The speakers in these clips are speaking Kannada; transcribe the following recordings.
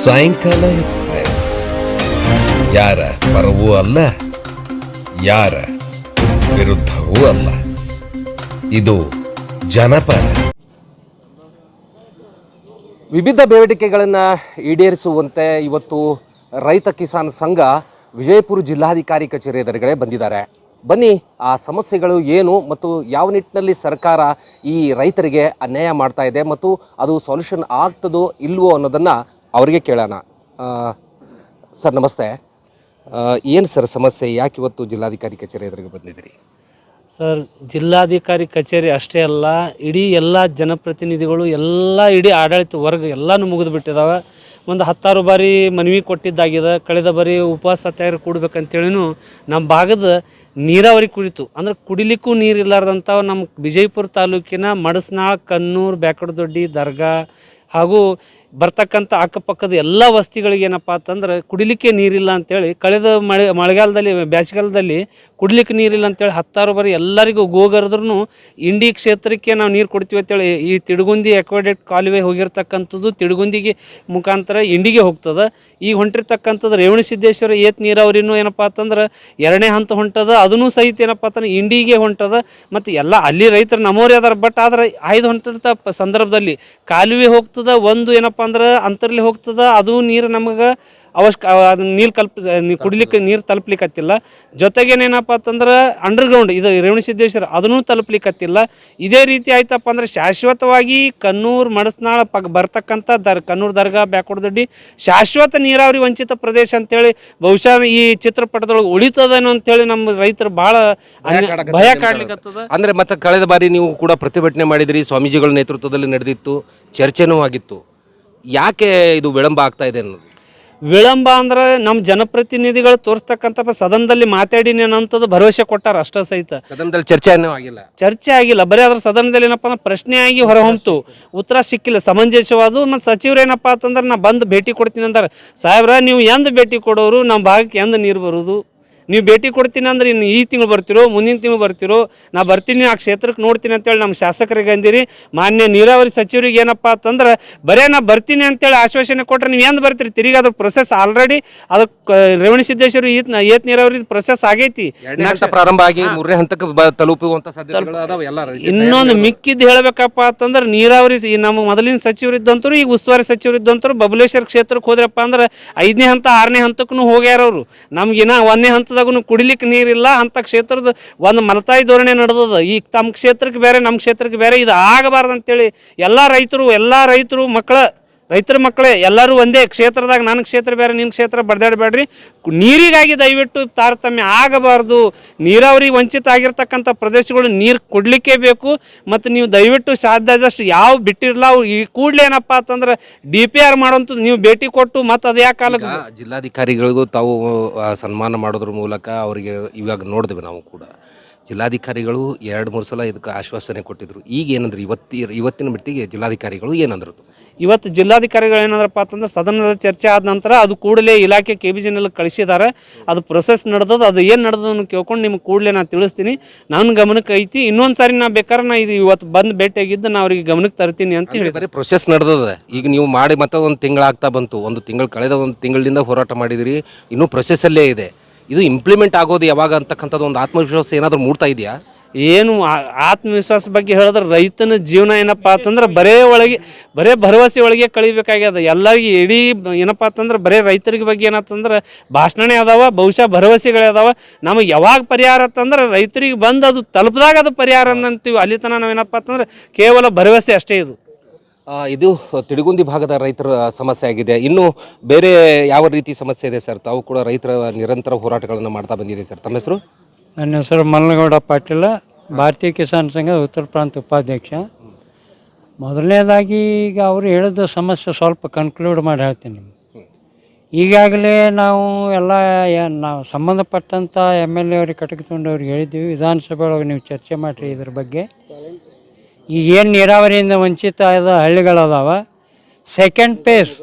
ಸಾಯಂಕಾಲ ಎಕ್ಸ್ಪ್ರೆಸ್. ಯಾರ ಪರವೂ ಅಲ್ಲ, ಯಾರ ವಿರುದ್ಧವೂ ಅಲ್ಲ. ಇದು ಜನಪರ. ವಿವಿಧ ಬೇಡಿಕೆಗಳನ್ನು ಈಡೇರಿಸುವಂತೆ ಇವತ್ತು ರೈತ ಕಿಸಾನ್ ಸಂಘ ವಿಜಯಪುರ ಜಿಲ್ಲಾಧಿಕಾರಿ ಕಚೇರಿ ಎದುರುಗಡೆ ಬಂದಿದ್ದಾರೆ. ಬನ್ನಿ, ಆ ಸಮಸ್ಯೆಗಳು ಏನು ಮತ್ತು ಯಾವ ನಿಟ್ಟಿನಲ್ಲಿ ಸರ್ಕಾರ ಈ ರೈತರಿಗೆ ಅನ್ಯಾಯ ಮಾಡ್ತಾ ಇದೆ ಮತ್ತು ಅದು ಸೊಲ್ಯೂಷನ್ ಆಗ್ತದೋ ಇಲ್ವೋ ಅನ್ನೋದನ್ನು ಅವರಿಗೆ ಕೇಳೋಣ. ಸರ್ ನಮಸ್ತೆ. ಏನು ಸರ್ ಸಮಸ್ಯೆ? ಯಾಕೆ ಇವತ್ತು ಜಿಲ್ಲಾಧಿಕಾರಿ ಕಚೇರಿ ಎದುರಿಗೆ ಬಂದಿದ್ದೀರಿ? ಸರ್, ಜಿಲ್ಲಾಧಿಕಾರಿ ಕಚೇರಿ ಅಷ್ಟೇ ಅಲ್ಲ, ಇಡೀ ಎಲ್ಲ ಜನಪ್ರತಿನಿಧಿಗಳು, ಎಲ್ಲ ಇಡೀ ಆಡಳಿತ ವರ್ಗ ಎಲ್ಲನೂ ಮುಗಿದು ಬಿಟ್ಟಿದಾವೆ ಒಂದು ಹತ್ತಾರು ಬಾರಿ ಮನವಿ ಕೊಟ್ಟಿದ್ದಾಗಿದೆ. ಕಳೆದ ಬಾರಿ ಉಪವಾಸ ಸತ್ಯಾಗ್ರಹ ಕೂಡ್ಬೇಕಂತೇಳಿನೂ ನಮ್ಮ ಭಾಗದ ನೀರಾವರಿ ಕುಡಿತು ಅಂದ್ರೆ ಕುಡಿಲಿಕ್ಕೂ ನೀರು ಇಲ್ಲಾರ್ದಂಥ ನಮ್ಮ ವಿಜಯಪುರ ತಾಲೂಕಿನ ಮಡಸ್ನಾಳ್ ಕನ್ನೂರು ಬ್ಯಾಕಡದೊಡ್ಡಿ ದರ್ಗಾ ಹಾಗೂ ಬರ್ತಕ್ಕಂಥ ಅಕ್ಕಪಕ್ಕದ ಎಲ್ಲ ವಸ್ತಿಗಳಿಗೆ ಏನಪ್ಪ ಅಂತಂದ್ರೆ ಕುಡಿಲಿಕ್ಕೆ ನೀರಿಲ್ಲ ಅಂತೇಳಿ ಕಳೆದ ಮಳೆ ಮಳೆಗಾಲದಲ್ಲಿ ಬೇಸಿಗೆಗಾಲದಲ್ಲಿ ಕುಡಿಲಿಕ್ಕೆ ನೀರಿಲ್ಲ ಅಂತೇಳಿ ಹತ್ತಾರು ಬಾರಿ ಎಲ್ಲರಿಗೂ ಗೋಗರದ್ರೂ ಇಂಡಿ ಕ್ಷೇತ್ರಕ್ಕೆ ನಾವು ನೀರು ಕೊಡ್ತೀವಿ ಅಂತೇಳಿ ಈ ತಿಡುಗುಂದಿ ಎಕ್ವಾಡೆಟ್ ಕಾಲುವೆ ಹೋಗಿರ್ತಕ್ಕಂಥದ್ದು ತಿಡುಗುಂದಿಗೆ ಮುಖಾಂತರ ಇಂಡಿಗೆ ಹೋಗ್ತದೆ. ಈಗ ಹೊಂಟಿರ್ತಕ್ಕಂಥದ್ದು ರೇವಣಸಿದ್ದೇಶ್ವರ ಏತ್ ನೀರಾವರಿನೂ ಏನಪ್ಪ ಅಂತಂದ್ರೆ ಎರಡನೇ ಹಂತ ಹೊಂಟದ. ಅದನ್ನು ಸಹಿತ ಏನಪ್ಪ ಅಂತಂದ್ರೆ ಇಂಡಿಗೆ ಹೊಂಟದ. ಮತ್ತು ಎಲ್ಲ ಅಲ್ಲಿ ರೈತರು ನಮ್ಮೋರೇ ಅದಾರ. ಬಟ್ ಆದ್ರೆ ಆಯ್ದು ಹೊಂಟಿರ್ತ ಸಂದರ್ಭದಲ್ಲಿ ಕಾಲುವೆ ಹೋಗ್ತದ. ಒಂದು ಏನಪ್ಪ ಅಂದ್ರೆ ಅಂತರ್ಲಿ ಹೋಗ್ತದ ಅದು ನೀರು ನಮಗೆ ಅವಶ್ಯಕ ಅದನ್ನ ನೀರು ಕಲ್ಪ ನೀ- ಕುಡಿಲಿಕ್ಕೆ ನೀರು ತಲುಪ್ಲಿಕ್ಕತ್ತಿಲ್ಲ ಜೊತೆಗೇನೇನಪ್ಪ ಅಂತಂದ್ರೆ ಅಂಡರ್ಗ್ರೌಂಡ್ ಇದು ರೇವಣಸಿದ್ದೇಶ್ವರ ಅದನ್ನೂ ತಲುಪ್ಲಿಕ್ಕತ್ತಿಲ್ಲ ಇದೇ ರೀತಿ ಆಯ್ತಪ್ಪ ಅಂದ್ರೆ ಶಾಶ್ವತವಾಗಿ ಕನ್ನೂರು ಮಡಸ್ನಾಳ ಪಕ್ ಬರ್ತಕ್ಕಂಥ ದರ್ ಕನ್ನೂರು ದರ್ಗಾ ಬ್ಯಾಕ್ವರ್ದಡ್ಡಿ ಶಾಶ್ವತ ನೀರಾವರಿ ವಂಚಿತ ಪ್ರದೇಶ ಅಂತೇಳಿ ಬಹುಶಃ ಈ ಚಿತ್ರಪಟದೊಳಗೆ ಉಳಿತದೇನೋ ಅಂತೇಳಿ ನಮ್ಮ ರೈತರು ಭಾಳ ಭಯ ಕಾಡ್ಲಿಕ್ಕೆ ಅಂದ್ರೆ ಮತ್ತೆ ಕಳೆದ ಬಾರಿ ನೀವು ಕೂಡ ಪ್ರತಿಭಟನೆ ಮಾಡಿದ್ರಿ ಸ್ವಾಮೀಜಿಗಳ ನೇತೃತ್ವದಲ್ಲಿ ನಡೆದಿತ್ತು ಚರ್ಚೆನೂ ಆಗಿತ್ತು. ಯಾಕೆ ಇದು ವಿಳಂಬ ಆಗ್ತಾ ಇದೆ ಅನ್ನೋದು? ವಿಳಂಬ ಅಂದ್ರೆ ನಮ್ಮ ಜನಪ್ರತಿನಿಧಿಗಳು ತೋರಿಸ್ತಕ್ಕಂಥ ಸದನದಲ್ಲಿ ಮಾತಾಡಿ ಅನ್ನೋಂಥದ್ದು ಭರವಸೆ ಕೊಟ್ಟಾರ ಅಷ್ಟ ಸಹಿತ. ಸದನದಲ್ಲಿ ಚರ್ಚೆ ಏನೂ ಆಗಿಲ್ಲ. ಚರ್ಚೆ ಆಗಿಲ್ಲ. ಬರೀ ಅದ್ರ ಸದನದಲ್ಲಿ ಏನಪ್ಪ ಅಂದ್ರೆ ಪ್ರಶ್ನೆ ಆಗಿ ಹೊರಹೊಮ್ತು. ಉತ್ತರ ಸಿಕ್ಕಿಲ್ಲ. ಸಮಂಜಸವಾದು ಮತ್ತು ಸಚಿವರು ಏನಪ್ಪ ಅಂತಂದ್ರೆ ನಾ ಬಂದು ಭೇಟಿ ಕೊಡ್ತೀನಿ ಅಂತಾರೆ ಸಾಹೇಬ್ರ ನೀವು ಎಂದ ಭೇಟಿ ಕೊಡೋರು? ನಮ್ಮ ಭಾಗಕ್ಕೆ ಎಂದ ನೀರು ಬರೋದು? ನೀವು ಭೇಟಿ ಕೊಡ್ತೀನಿ ಅಂದ್ರೆ ಇನ್ನು ಈ ತಿಂಗಳು ಬರ್ತಿರೋ ಮುಂದಿನ ತಿಂಗಳು ಬರ್ತಿರೋ ನಾ ಬರ್ತೀನಿ ಆ ಕ್ಷೇತ್ರಕ್ಕೆ ನೋಡ್ತೀನಿ ಅಂತೇಳಿ ನಮ್ಮ ಶಾಸಕರಿಗೆ ಅಂದಿರಿ. ಮಾನ್ಯ ನೀರಾವರಿ ಸಚಿವರಿಗೆ ಏನಪ್ಪ ಅಂತಂದ್ರೆ ಬರೇ ನಾ ಬರ್ತೀನಿ ಅಂತೇಳಿ ಆಶ್ವಾಸನೆ ಕೊಟ್ಟರೆ ನೀವು ಏನು ಬರ್ತೀರಿ? ತಿರುಗಿ ಅದ್ರ ಪ್ರೊಸೆಸ್ ಆಲ್ರೆಡಿ ಅದಕ್ಕೆ ರೇವಣಿ ಸಿದ್ದೇಶ್ವರ ಈತ್ ಏತ್ ನೀರಾವರಿ ಪ್ರೊಸೆಸ್ ಆಗೈತಿ. ಹಂತ ಪ್ರಾರಂಭ ಆಗಿ ಮೂರನೇ ಹಂತಕ್ಕೆ ತಲುಪುವಂತ ಇನ್ನೊಂದು ಮಿಕ್ಕಿದ್ದು ಹೇಳಬೇಕಪ್ಪ ಅಂತಂದ್ರೆ ನೀರಾವರಿ ನಮ್ಮ ಮೊದಲಿನ ಸಚಿವರು ಇದ್ದಂತರು ಈಗ ಉಸ್ತುವಾರಿ ಸಚಿವರು ಇದ್ದಂತರು ಬಬಲೇಶ್ವರ ಕ್ಷೇತ್ರಕ್ಕೆ ಹೋದ್ರಪ್ಪ ಅಂದ್ರೆ ಐದನೇ ಹಂತ ಆರನೇ ಹಂತಕ್ಕೂ ಹೋಗ್ಯಾರವರು. ನಮ್ಗಿನ ಒಂದನೇ ಹಂತದಾಗೂ ಕುಡಿಲಿಕ್ಕೆ ನೀರಿಲ್ಲ ಅಂತ ಕ್ಷೇತ್ರದ ಒಂದು ಮಲತಾಯಿ ಧೋರಣೆ ನಡೆದದ. ಈಗ ತಮ್ಮ ಕ್ಷೇತ್ರಕ್ಕೆ ಬೇರೆ ನಮ್ಮ ಕ್ಷೇತ್ರಕ್ಕೆ ಬೇರೆ, ಇದು ಆಗಬಾರ್ದು ಅಂತೇಳಿ ಎಲ್ಲ ರೈತರು ಎಲ್ಲ ರೈತರು ಮಕ್ಕಳ ರೈತರ ಮಕ್ಕಳೇ ಎಲ್ಲರೂ ಒಂದೇ ಕ್ಷೇತ್ರದಾಗ ನನ್ನ ಕ್ಷೇತ್ರ ಬೇರೆ ನಿಮ್ಮ ಕ್ಷೇತ್ರ ಬಡ್ದಾಡಬೇಡ್ರಿ ನೀರಿಗಾಗಿ ದಯವಿಟ್ಟು ತಾರತಮ್ಯ ಆಗಬಾರ್ದು. ನೀರಾವರಿ ವಂಚಿತ ಆಗಿರ್ತಕ್ಕಂಥ ಪ್ರದೇಶಗಳು ನೀರು ಕೊಡಲಿಕ್ಕೆ ಬೇಕು. ಮತ್ತು ನೀವು ದಯವಿಟ್ಟು ಸಾಧ್ಯ ಆದಷ್ಟು ಯಾವ ಬಿಟ್ಟಿರಲ್ಲ ಅವು ಈ ಕೂಡಲೇ ಏನಪ್ಪ ಅಂತಂದ್ರೆ ಡಿ ಪಿ ಆರ್ ಮಾಡೋಂಥದ್ದು ನೀವು ಭೇಟಿ ಕೊಟ್ಟು ಮತ್ತು ಅದು ಯಾಕೆ ಕಾಲಕ್ಕೆ ಜಿಲ್ಲಾಧಿಕಾರಿಗಳಿಗೂ ತಾವು ಆ, ಸನ್ಮಾನ ಮಾಡೋದ್ರ ಮೂಲಕ ಅವರಿಗೆ ಇವಾಗ ನೋಡಿದ್ವಿ ನಾವು ಕೂಡ. ಜಿಲ್ಲಾಧಿಕಾರಿಗಳು ಎರಡು ಮೂರು ಸಲ ಇದಕ್ಕೆ ಆಶ್ವಾಸನೆ ಕೊಟ್ಟಿದ್ರು. ಈಗ ಏನಂದ್ರೆ ಇವತ್ತಿ ಇವತ್ತಿನ ಮಟ್ಟಿಗೆ ಜಿಲ್ಲಾಧಿಕಾರಿಗಳು ಏನಂದ್ರು ಇವತ್ತು ಜಿಲ್ಲಾಧಿಕಾರಿಗಳು ಏನಂದ್ರಪ್ಪ ಅಂತಂದ್ರೆ ಸದನದ ಚರ್ಚೆ ಆದ ನಂತರ ಅದು ಕೂಡಲೇ ಇಲಾಖೆ ಕೆ ಬಿ ಜಿನಲ್ಲಿ ಕಳಿಸಿದ್ದಾರೆ. ಅದು ಪ್ರೊಸೆಸ್ ನಡೆದದ ಅದು ಏನು ನಡೆದದನ್ನು ಕೇಳ್ಕೊಂಡು ನಿಮ್ಗೆ ಕೂಡಲೇ ನಾನು ತಿಳಿಸ್ತೀನಿ. ನನ್ನ ಗಮನಕ್ಕೆ ಐತಿ. ಇನ್ನೊಂದು ಸಾರಿ ನಾ ಬೇಕಾದ್ರೆ ನಾ ಇದು ಇವತ್ತು ಬಂದು ಭೇಟಿಯಾಗಿದ್ದು ನಾ ಅವ್ರಿಗೆ ಗಮನಕ್ಕೆ ತರ್ತೀನಿ ಅಂತ ಹೇಳಿದ್ದಾರೆ. ಪ್ರೊಸೆಸ್ ನಡೆದದ. ಈಗ ನೀವು ಮಾಡಿ ಮತ್ತೆ ಒಂದು ತಿಂಗಳಾಗ್ತಾ ಬಂತು. ಒಂದು ತಿಂಗಳು ಕಳೆದ ಒಂದು ತಿಂಗಳಿಂದ ಹೋರಾಟ ಮಾಡಿದಿರಿ. ಇನ್ನೂ ಪ್ರೊಸೆಸ್ಸಲ್ಲೇ ಇದೆ. ಇದು ಇಂಪ್ಲಿಮೆಂಟ್ ಆಗೋದು ಯಾವಾಗ ಅಂತಕ್ಕಂಥದ್ದು ಒಂದು ಆತ್ಮವಿಶ್ವಾಸ ಏನಾದರೂ ಮೂಡ್ತಾ ಇದೆಯಾ? ಏನು ಆತ್ಮವಿಶ್ವಾಸ ಬಗ್ಗೆ ಹೇಳಿದ್ರೆ ರೈತನ ಜೀವನ ಏನಪ್ಪ ಅಂತಂದ್ರೆ ಬರೇ ಒಳಗೆ, ಬರೇ ಭರವಸೆ ಒಳಗೆ ಕಳಿಬೇಕಾಗ್ಯದ. ಎಲ್ಲರಿಗೆ ಇಡೀ ಏನಪ್ಪ ಅಂತಂದ್ರೆ ಬರೇ ರೈತರಿಗೆ ಬಗ್ಗೆ ಏನಂತಂದ್ರೆ ಭಾಷಣನೇ ಅದಾವ, ಬಹುಶಃ ಭರವಸೆಗಳೇ ಅದಾವ. ನಮಗೆ ಯಾವಾಗ ಪರಿಹಾರ ಅಂತಂದ್ರೆ ರೈತರಿಗೆ ಬಂದು ಅದು ತಲುಪಿದಾಗ ಅದು ಪರಿಹಾರ ಅಂತೀವಿ ಅಲ್ಲಿ ತನಕ ನಾವೇನಪ್ಪ ಅಂತಂದ್ರೆ ಕೇವಲ ಭರವಸೆ ಅಷ್ಟೇ ಇದು. ಇದು ತಿಡುಗುಂದಿ ಭಾಗದ ರೈತರ ಸಮಸ್ಯೆ ಆಗಿದೆ. ಇನ್ನು ಬೇರೆ ಯಾವ ರೀತಿ ಸಮಸ್ಯೆ ಇದೆ ಸರ್? ತಾವು ಕೂಡ ರೈತರ ನಿರಂತರ ಹೋರಾಟಗಳನ್ನು ಮಾಡ್ತಾ ಬಂದಿದೆ ಸರ್. ತಮ್ಮ ಹೆಸರು? ನನ್ನ ಹೆಸರು ಮಲ್ಲನಗೌಡ ಪಾಟೀಲ, ಭಾರತೀಯ ಕಿಸಾನ್ ಸಂಘ ಉತ್ತರ ಪ್ರಾಂತ ಉಪಾಧ್ಯಕ್ಷ. ಮೊದಲನೇದಾಗಿ ಈಗ ಅವರು ಹೇಳಿದ ಸಮಸ್ಯೆ ಸ್ವಲ್ಪ ಕನ್ಕ್ಲೂಡ್ ಮಾಡಿ ಹೇಳ್ತೀನಿ ಈಗಾಗಲೇ ನಾವು ಎಲ್ಲ ನಾವು ಸಂಬಂಧಪಟ್ಟಂಥ ಎಂ ಎಲ್ ಎ ಅವ್ರಿಗೆ ಕಟಕಗೊಂಡವ್ರಿಗೆ ಹೇಳಿದ್ದೀವಿ. ವಿಧಾನಸಭೆ ನೀವು ಚರ್ಚೆ ಮಾಡಿರಿ ಇದ್ರ ಬಗ್ಗೆ. ಈಗ ಏನು ನೀರಾವರಿಯಿಂದ ವಂಚಿತ ಆದ ಹಳ್ಳಿಗಳದಾವ. ಸೆಕೆಂಡ್ ಪೇಸ್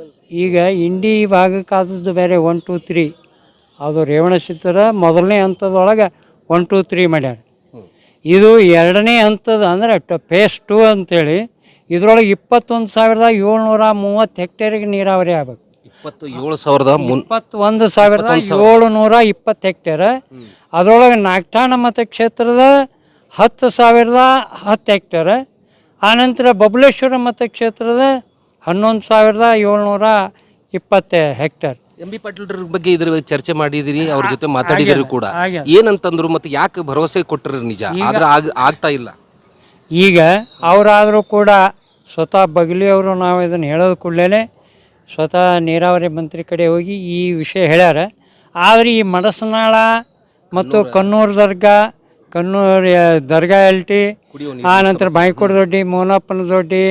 ಈಗ ಇಂಡಿ ಭಾಗಕ್ಕಾದದ್ದು ಬೇರೆ ಒನ್ ಟು ತ್ರೀ ಅದು ರೇವಣಸಿದ್ದರ ಮೊದಲನೇ ಹಂತದೊಳಗೆ ಒನ್ ಟು ತ್ರೀ ಮಾಡ್ಯಾರ ಇದು ಎರಡನೇ ಹಂತದ ಅಂದರೆ ಫೇಸ್ ಟು ಅಂತೇಳಿ ಇದರೊಳಗೆ ಇಪ್ಪತ್ತೊಂದು ಸಾವಿರದ ಏಳ್ನೂರ ಮೂವತ್ತು ಹೆಕ್ಟೇರಿಗೆ ನೀರಾವರಿ ಆಗ್ಬೇಕು. ಇಪ್ಪತ್ತು ಏಳು ಸಾವಿರದ ಇಪ್ಪತ್ತೊಂದು ಸಾವಿರದ ಏಳುನೂರ ಇಪ್ಪತ್ತು ಹೆಕ್ಟೇರ್. ಅದರೊಳಗೆ ನಾಗಠಾಣ ಮತಕ್ಷೇತ್ರದ ಹತ್ತು ಸಾವಿರದ ಹತ್ತು ಹೆಕ್ಟೇರ್. ಆನಂತರ ಬಬಲೇಶ್ವರ ಮತಕ್ಷೇತ್ರದ ಹನ್ನೊಂದು ಸಾವಿರದ ಏಳ್ನೂರ ಇಪ್ಪತ್ತು ಹೆಕ್ಟೇರ್. ಎಂ ಬಿ ಪಾಟೀಲ್ ಬಗ್ಗೆ ಇದ್ರ ಚರ್ಚೆ ಮಾಡಿದಿರಿ ಅವ್ರ ಜೊತೆ ಮಾತಾಡಿದಿರಿ ಕೂಡ. ಏನಂತಂದ್ರು ಮತ್ತೆ ಯಾಕೆ ಭರವಸೆ ಕೊಟ್ಟರು ನಿಜ? ಆದ್ರೆ ಆಗ್- ಆಗ್ತಾ ಇಲ್ಲ. ಈಗ ಅವರಾದರೂ ಕೂಡ ಸ್ವತಃ ಬಗಲಿಯವರು ನಾವು ಇದನ್ನು ಹೇಳೋದು ಕೂಡಲೇ ಸ್ವತಃ ನೀರಾವರಿ ಮಂತ್ರಿ ಕಡೆ ಹೋಗಿ ಈ ವಿಷಯ ಹೇಳ್ಯಾರ. ಆದರೆ ಈ ಮಡಸನಾಳ ಮತ್ತು ಕನ್ನೂರು ದರ್ಗಾ ಕನ್ನೂರು ದರ್ಗಾ ಎಲ್ ಟಿ ಆ ನಂತರ ಬಾಯಿಕೋಡ ದೊಡ್ಡಿ ಮೋನಪ್ಪನ ದೊಡ್ಡಿ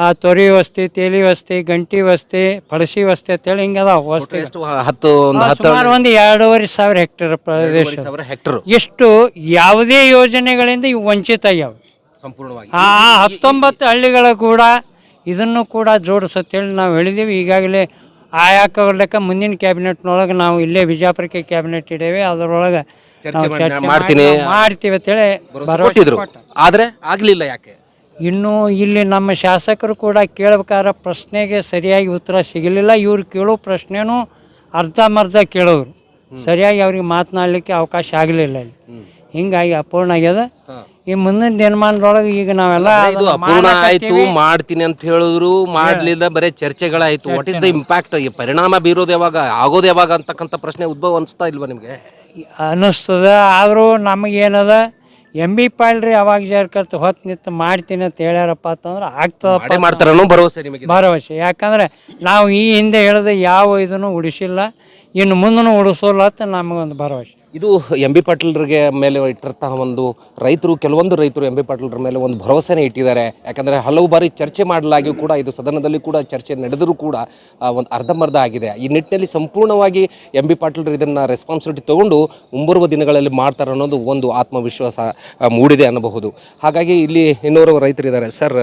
ಆ ತೊರಿ ವಸ್ತಿ ತೇಲಿ ವಸ್ತಿ ಗಂಟಿ ವಸ್ತಿ ಪಳಸಿ ವಸ್ತಿ ಅಂತೇಳಿ ಹೇಳಿ ಅದಾವ ವಸ್ತಿ ಎಷ್ಟು ಹತ್ತು ಒಂದು ಹತ್ತು ಸುಮಾರು ಒಂದು ಎರಡೂವರೆ ಸಾವಿರ ಹೆಕ್ಟೇರ್ ಪ್ರದೇಶ ಸಾವಿರ ಹೆಕ್ಟರ್. ಎಷ್ಟು ಯಾವುದೇ ಯೋಜನೆಗಳಿಂದ ಇವು ವಂಚಿತ ಆಗ್ಯಾವ. ಸಂಪೂರ್ಣವಾಗಿ. ಆ ಹತ್ತೊಂಬತ್ತು ಹಳ್ಳಿಗಳ ಕೂಡ ಇದನ್ನು ಕೂಡ ಜೋಡಿಸತ್ತೇಳಿ ನಾವು ಹೇಳಿದ್ದೀವಿ ಈಗಾಗಲೇ ಆಯಾಕ ಮುಂದಿನ ಕ್ಯಾಬಿನೆಟ್ನೊಳಗೆ ನಾವು ಇಲ್ಲೇ ಬಿಜಾಪುರಕ್ಕೆ ಕ್ಯಾಬಿನೆಟ್ ಇಡೇವೆ. ಅದರೊಳಗೆ ಚರ್ಚೆ ನಾವು ಮಾಡಿ- ಮಾಡ್ತೀನಿ. ಮಾಡ್ತೀವಿ ಅಂತೇಳಿ ಭರವಸೆ ಕೊಟ್ಟಿದ್ರು. ಆದ್ರೆ ಆಗ್ಲಿಲ್ಲ ಯಾಕೆ? ಇನ್ನು ಇಲ್ಲಿ ನಮ್ಮ ಶಾಸಕರು ಕೂಡ ಕೇಳಬೇಕಾದ ಪ್ರಶ್ನೆಗೆ ಸರಿಯಾಗಿ ಉತ್ತರ ಸಿಗಲಿಲ್ಲ. ಇವ್ರು ಕೇಳೋ ಪ್ರಶ್ನೆನೂ ಅರ್ಧಮರ್ಧ ಕೇಳೋರು. ಸರಿಯಾಗಿ ಅವ್ರಿಗೆ ಮಾತನಾಡಲಿಕ್ಕೆ ಅವಕಾಶ ಆಗಲಿಲ್ಲ ಇಲ್ಲಿ ಹಿಂಗಾಗಿ ಅಪೂರ್ಣ ಆಗ್ಯದ. ಈ ಮುಂದಿನ ದಿನಮಾನದೊಳಗೆ ಈಗ ನಾವೆಲ್ಲ ಇದು ಅಪೂರ್ಣ ಆಯ್ತು ಮಾಡ್ತೀನಿ ಅಂತ ಹೇಳಿದ್ರು ಮಾಡ್ಲಿಲ್ಲ ಬರೀ ಚರ್ಚೆಗಳಾಯ್ತು. ವಾಟ್ ಇಸ್ ದ ಇಂಪ್ಯಾಕ್ಟ್ ಈ ಪರಿಣಾಮ ಬೀರೋದು ಯಾವಾಗ ಆಗೋದು ಯಾವಾಗ ಅಂತಕ್ಕಂಥ ಪ್ರಶ್ನೆ ಉದ್ಭವ ಅನಿಸ್ತಾ ಇಲ್ವಾ ನಿಮ್ಗೆ? ಅನ್ನಿಸ್ತದ ಆದರೂ ನಮಗೇನದ ಎಂ ಬಿ ಪಾಲ್ರಿ ಅವಾಗ ಜಾರ್ಕರ್ತ ಹೊತ್ತು ನಿಂತು ಮಾಡ್ತೀನಿ ಅಂತ ಹೇಳ್ಯಾರಪ್ಪ ಅಂತಂದ್ರೆ ಆಗ್ತದಪ್ಪ ಭರವಸೆ ನಿಮಗೆ ಭರವಸೆ. ಯಾಕಂದ್ರೆ ನಾವು ಈ ಹಿಂದೆ ಹೇಳಿದ ಯಾವ ಇದನ್ನು ಉಡಿಸಿಲ್ಲ ಇನ್ನು ಮುಂದೂ ಉಳಿಸೋಲ್ಲ ಅಂತ ನಮಗೊಂದು ಭರವಸೆ. ಇದು ಎಂ ಬಿ ಪಾಟೀಲ್ರಿಗೆ ಮೇಲೆ ಇಟ್ಟಿರ್ತಹ ಒಂದು ರೈತರು, ಕೆಲವೊಂದು ರೈತರು ಎಂ ಬಿ ಪಾಟೀಲ್ರ ಮೇಲೆ ಒಂದು ಭರವಸೆನೇ ಇಟ್ಟಿದ್ದಾರೆ. ಯಾಕಂದರೆ ಹಲವು ಬಾರಿ ಚರ್ಚೆ ಮಾಡಲಾಗಿಯೂ ಕೂಡ ಇದು ಸದನದಲ್ಲಿ ಕೂಡ ಚರ್ಚೆ ನಡೆದರೂ ಕೂಡ ಒಂದು ಅರ್ಧಂಬರ್ಧ ಆಗಿದೆ. ಈ ನಿಟ್ಟಿನಲ್ಲಿ ಸಂಪೂರ್ಣವಾಗಿ ಎಂ ಬಿ ಪಾಟೀಲ್ರು ಇದನ್ನು ರೆಸ್ಪಾನ್ಸಿಬಿಲಿಟಿ ತಗೊಂಡು ಮುಂಬರುವ ದಿನಗಳಲ್ಲಿ ಮಾಡ್ತಾರೆ ಅನ್ನೋದು ಒಂದು ಆತ್ಮವಿಶ್ವಾಸ ಮೂಡಿದೆ ಅನ್ನಬಹುದು. ಹಾಗಾಗಿ ಇಲ್ಲಿ ಇನ್ನೋರು ರೈತರು ಇದ್ದಾರೆ ಸರ್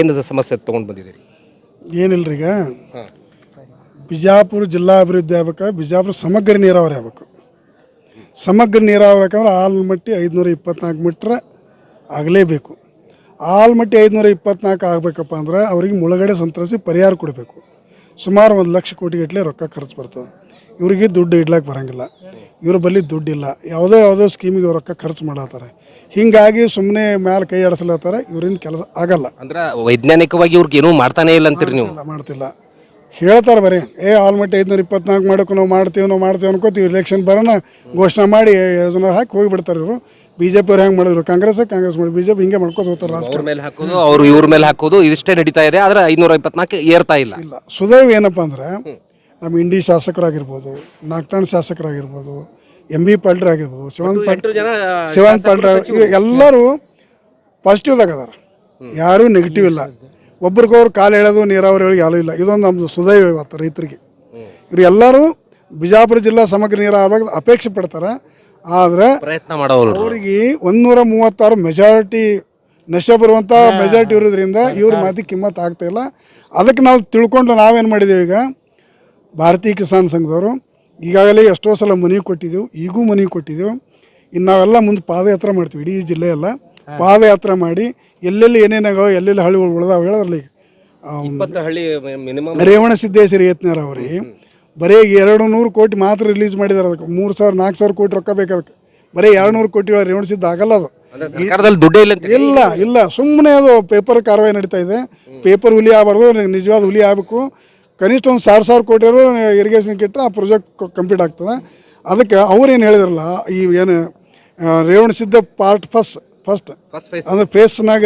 ಏನು ಸಮಸ್ಯೆ ತೊಗೊಂಡು ಬಂದಿದ್ದೀರಿ? ಏನಿಲ್ಲರಿಗ ಬಿಜಾಪುರ ಜಿಲ್ಲಾ ಅಭಿವೃದ್ಧಿ ಆಗ್ಬೇಕು, ಬಿಜಾಪುರ ಸಮಗ್ರ ನೀರಾವರಿ ಆಗ್ಬೇಕು. ಸಮಗ್ರ ನೀರಾವರಿ ಯಾಕಂದ್ರೆ ಆಲ್ಮಟ್ಟಿ ಐದುನೂರ ಇಪ್ಪತ್ನಾಲ್ಕು ಮೀಟ್ರ್ ಆಗಲೇಬೇಕು. ಆಲ್ಮಟ್ಟಿ ಐದುನೂರ ಇಪ್ಪತ್ನಾಲ್ಕು ಆಗಬೇಕಪ್ಪ ಅಂದ್ರೆ ಅವ್ರಿಗೆ ಮುಳುಗಡೆ ಸಂತ್ರಸಿ ಪರಿಹಾರ ಕೊಡಬೇಕು. ಸುಮಾರು ಒಂದು ಲಕ್ಷ ಕೋಟಿ ಗಟ್ಟಲೆ ರೊಕ್ಕ ಖರ್ಚು ಬರ್ತದೆ. ಇವ್ರಿಗೆ ದುಡ್ಡು ಇಡ್ಲಕ್ಕೆ ಬರಂಗಿಲ್ಲ. ಇವ್ರ ಬಳಿ ದುಡ್ಡಿಲ್ಲ ಯಾವುದೋ ಯಾವುದೋ ಸ್ಕೀಮಿಗೆ ರೊಕ್ಕ ಖರ್ಚು ಮಾಡತ್ತಾರೆ. ಹೀಗಾಗಿ ಸುಮ್ಮನೆ ಮ್ಯಾಲೆ ಕೈ ಆಡಿಸ್ಲತ್ತಾರೆ ಇವರಿಂದ ಕೆಲಸ ಆಗಲ್ಲ. ಅಂದ್ರೆ ವೈಜ್ಞಾನಿಕವಾಗಿ ಇವ್ರಿಗೆ ಏನೂ ಮಾಡ್ತಾನೆ ಇಲ್ಲ ಅಂತೀರಿ ನೀವು? ಮಾಡ್ತಿಲ್ಲ. ಹೇಳ್ತಾರೆ ಬರೀ ಏ ಆಲ್ಮೋಸ್ಟ್ ಐದುನೂರ ಇಪ್ಪತ್ನಾಲ್ಕು ಮಾಡೋಕೆ ನಾವು ಮಾಡ್ತೀವಿ ನಾವು ಮಾಡ್ತೀವಿ ಅನ್ಕೋತೀವಿ ಇಲೆಕ್ಷನ್ ಬರೋಣ ಘೋಷಣೆ ಮಾಡಿ ಯೋಜನೆ ಹಾಕಿ ಹೋಗಿಬಿಡ್ತಾರೆ ಇವರು. ಬಿ ಜೆ ಪಿಯವ್ರು ಹೆಂಗೆ ಮಾಡಿದ್ರು? ಕಾಂಗ್ರೆಸ್ ಕಾಂಗ್ರೆಸ್ ಮಾಡಿ ಬಿ ಜೆ ಪಿ ಹಿಂಗೆ ಮಾಡ್ಕೋತ ಹೋಗ್ತಾರೆ ರಾಜಕಾರಣ ಮೇಲೆ ಹಾಕೋದು ಅವರು ಇವ್ರ ಮೇಲೆ ಹಾಕೋದು ಇದಿಷ್ಟೇ ನಡೀತಾ ಇದೆ ಆದರೆ ಐನೂರ ಇಪ್ಪತ್ನಾಲ್ಕು ಏರ್ತಾ ಇಲ್ಲ. ಇಲ್ಲ. ಸುದೈವ್ ಏನಪ್ಪ ಅಂದ್ರೆ ನಮ್ಮ ಇಂಡಿ ಶಾಸಕರಾಗಿರ್ಬೋದು ನಾಗ್ಟಾಣ್ ಶಾಸಕರಾಗಿರ್ಬೋದು ಎಂ ಬಿ ಪಾಲ್ಟ್ರ್ ಆಗಿರ್ಬೋದು ಶಿವಾನಂದ್ ಪಾಲ್ಟ್ರ್ ಶಿವಾನಂದ ಪಾಲ್ಟ್ರ್ ಎಲ್ಲರೂ ಪಾಸಿಟಿವ್ದಾಗ ಅದಾರ. ಯಾರೂ ನೆಗೆಟಿವ್ ಇಲ್ಲ. ಒಬ್ರಿಗೊಬ್ರು ಕಾಲು ಎಳೆದು ನೀರಾವರಿಗಳಿಗೆ ಯಾರು ಯಾರೂ ಇಲ್ಲ. ಇದೊಂದು ನಮ್ಮದು ಸುದೈವ ಇವತ್ತು ರೈತರಿಗೆ. ಇವ್ರು ಎಲ್ಲರೂ ಬಿಜಾಪುರ ಜಿಲ್ಲಾ ಸಮಗ್ರ ನೀರಾವರಿ ಅಪೇಕ್ಷೆ ಪಡ್ತಾರೆ. ಆದರೆ ಪ್ರಯತ್ನ ಮಾಡೋರು ಅವರಿಗೆ ಒಂದೂರ ಮೂವತ್ತಾರು ಮೆಜಾರಿಟಿ ನಶ ಬರುವಂಥ ಮೆಜಾರಿಟಿ ಇರೋದ್ರಿಂದ ಇವ್ರ ಮಾತಿ ಕಿಮ್ಮತ್ತು ಆಗ್ತಾ ಇಲ್ಲ. ಅದಕ್ಕೆ ನಾವು ತಿಳ್ಕೊಂಡು ನಾವೇನು ಮಾಡಿದ್ದೀವಿ ಈಗ? ಭಾರತೀಯ ಕಿಸಾನ್ ಸಂಘದವರು ಈಗಾಗಲೇ ಎಷ್ಟೋ ಸಲ ಮನವಿ ಕೊಟ್ಟಿದ್ದೆವು ಈಗೂ ಮನವಿ ಕೊಟ್ಟಿದ್ದೆವು. ಇನ್ನು ನಾವೆಲ್ಲ ಮುಂದೆ ಪಾದಯಾತ್ರೆ ಮಾಡ್ತೀವಿ ಇಡೀ ಜಿಲ್ಲೆಯೆಲ್ಲ. ಪಾದಯಾತ್ರೆ ಮಾಡಿ ಎಲ್ಲೆಲ್ಲಿ ಏನೇನಾಗೋ ಎಲ್ಲೆಲ್ಲಿ ಹಳ್ಳಿಗಳು ಉಳ್ದಾವ ಹೇಳಿದ್ರಲ್ಲ ಇಪ್ಪತ್ತು ಹಳ್ಳಿ ಮಿನಿಮಮ್ ರೇವಣ ಸಿದ್ದೇಶ್ವರಿ ಯತ್ನರ ಅವ್ರಿ. ಬರೀ ಎರಡು ನೂರು ಕೋಟಿ ಮಾತ್ರ ರಿಲೀಸ್ ಮಾಡಿದಾರೆ ಅದಕ್ಕೆ. ಮೂರು ಸಾವಿರ ನಾಲ್ಕು ಸಾವಿರ ಕೋಟಿ ರೊಕ್ಕ ಬೇಕು ಅದಕ್ಕೆ. ಬರೀ ಎರಡು ನೂರು ಕೋಟಿ ರೇವಣ ಸಿದ್ಧ ಆಗಲ್ಲ ಅದು. ಸರ್ಕಾರದಲ್ಲಿ ದುಡ್ಡೇ ಇಲ್ಲ ಇಲ್ಲ ಇಲ್ಲ. ಸುಮ್ಮನೆ ಅದು ಪೇಪರ್ ಕಾರ್ವಾಯಿ ನಡೀತಾ ಇದೆ. ಪೇಪರ್ ಹುಲಿ ಆಗಬಾರ್ದು ನಿಜವಾದ ಹುಲಿ ಆಗಬೇಕು. ಕನಿಷ್ಠ ಒಂದು ಸಾವಿರ ಸಾವಿರ ಕೋಟಿ ಇರಿಗೇಷನ್ ಇಟ್ಟರೆ ಆ ಪ್ರಾಜೆಕ್ಟ್ ಕಂಪ್ಲೀಟ್ ಆಗ್ತದೆ. ಅದಕ್ಕೆ ಅವ್ರು ಏನು ಹೇಳಿದ್ರಲ್ಲ ಈ ಏನು Revana Siddha part first first first phase ಅಂದ್ರೆ ಫೇಸ್ನಾಗ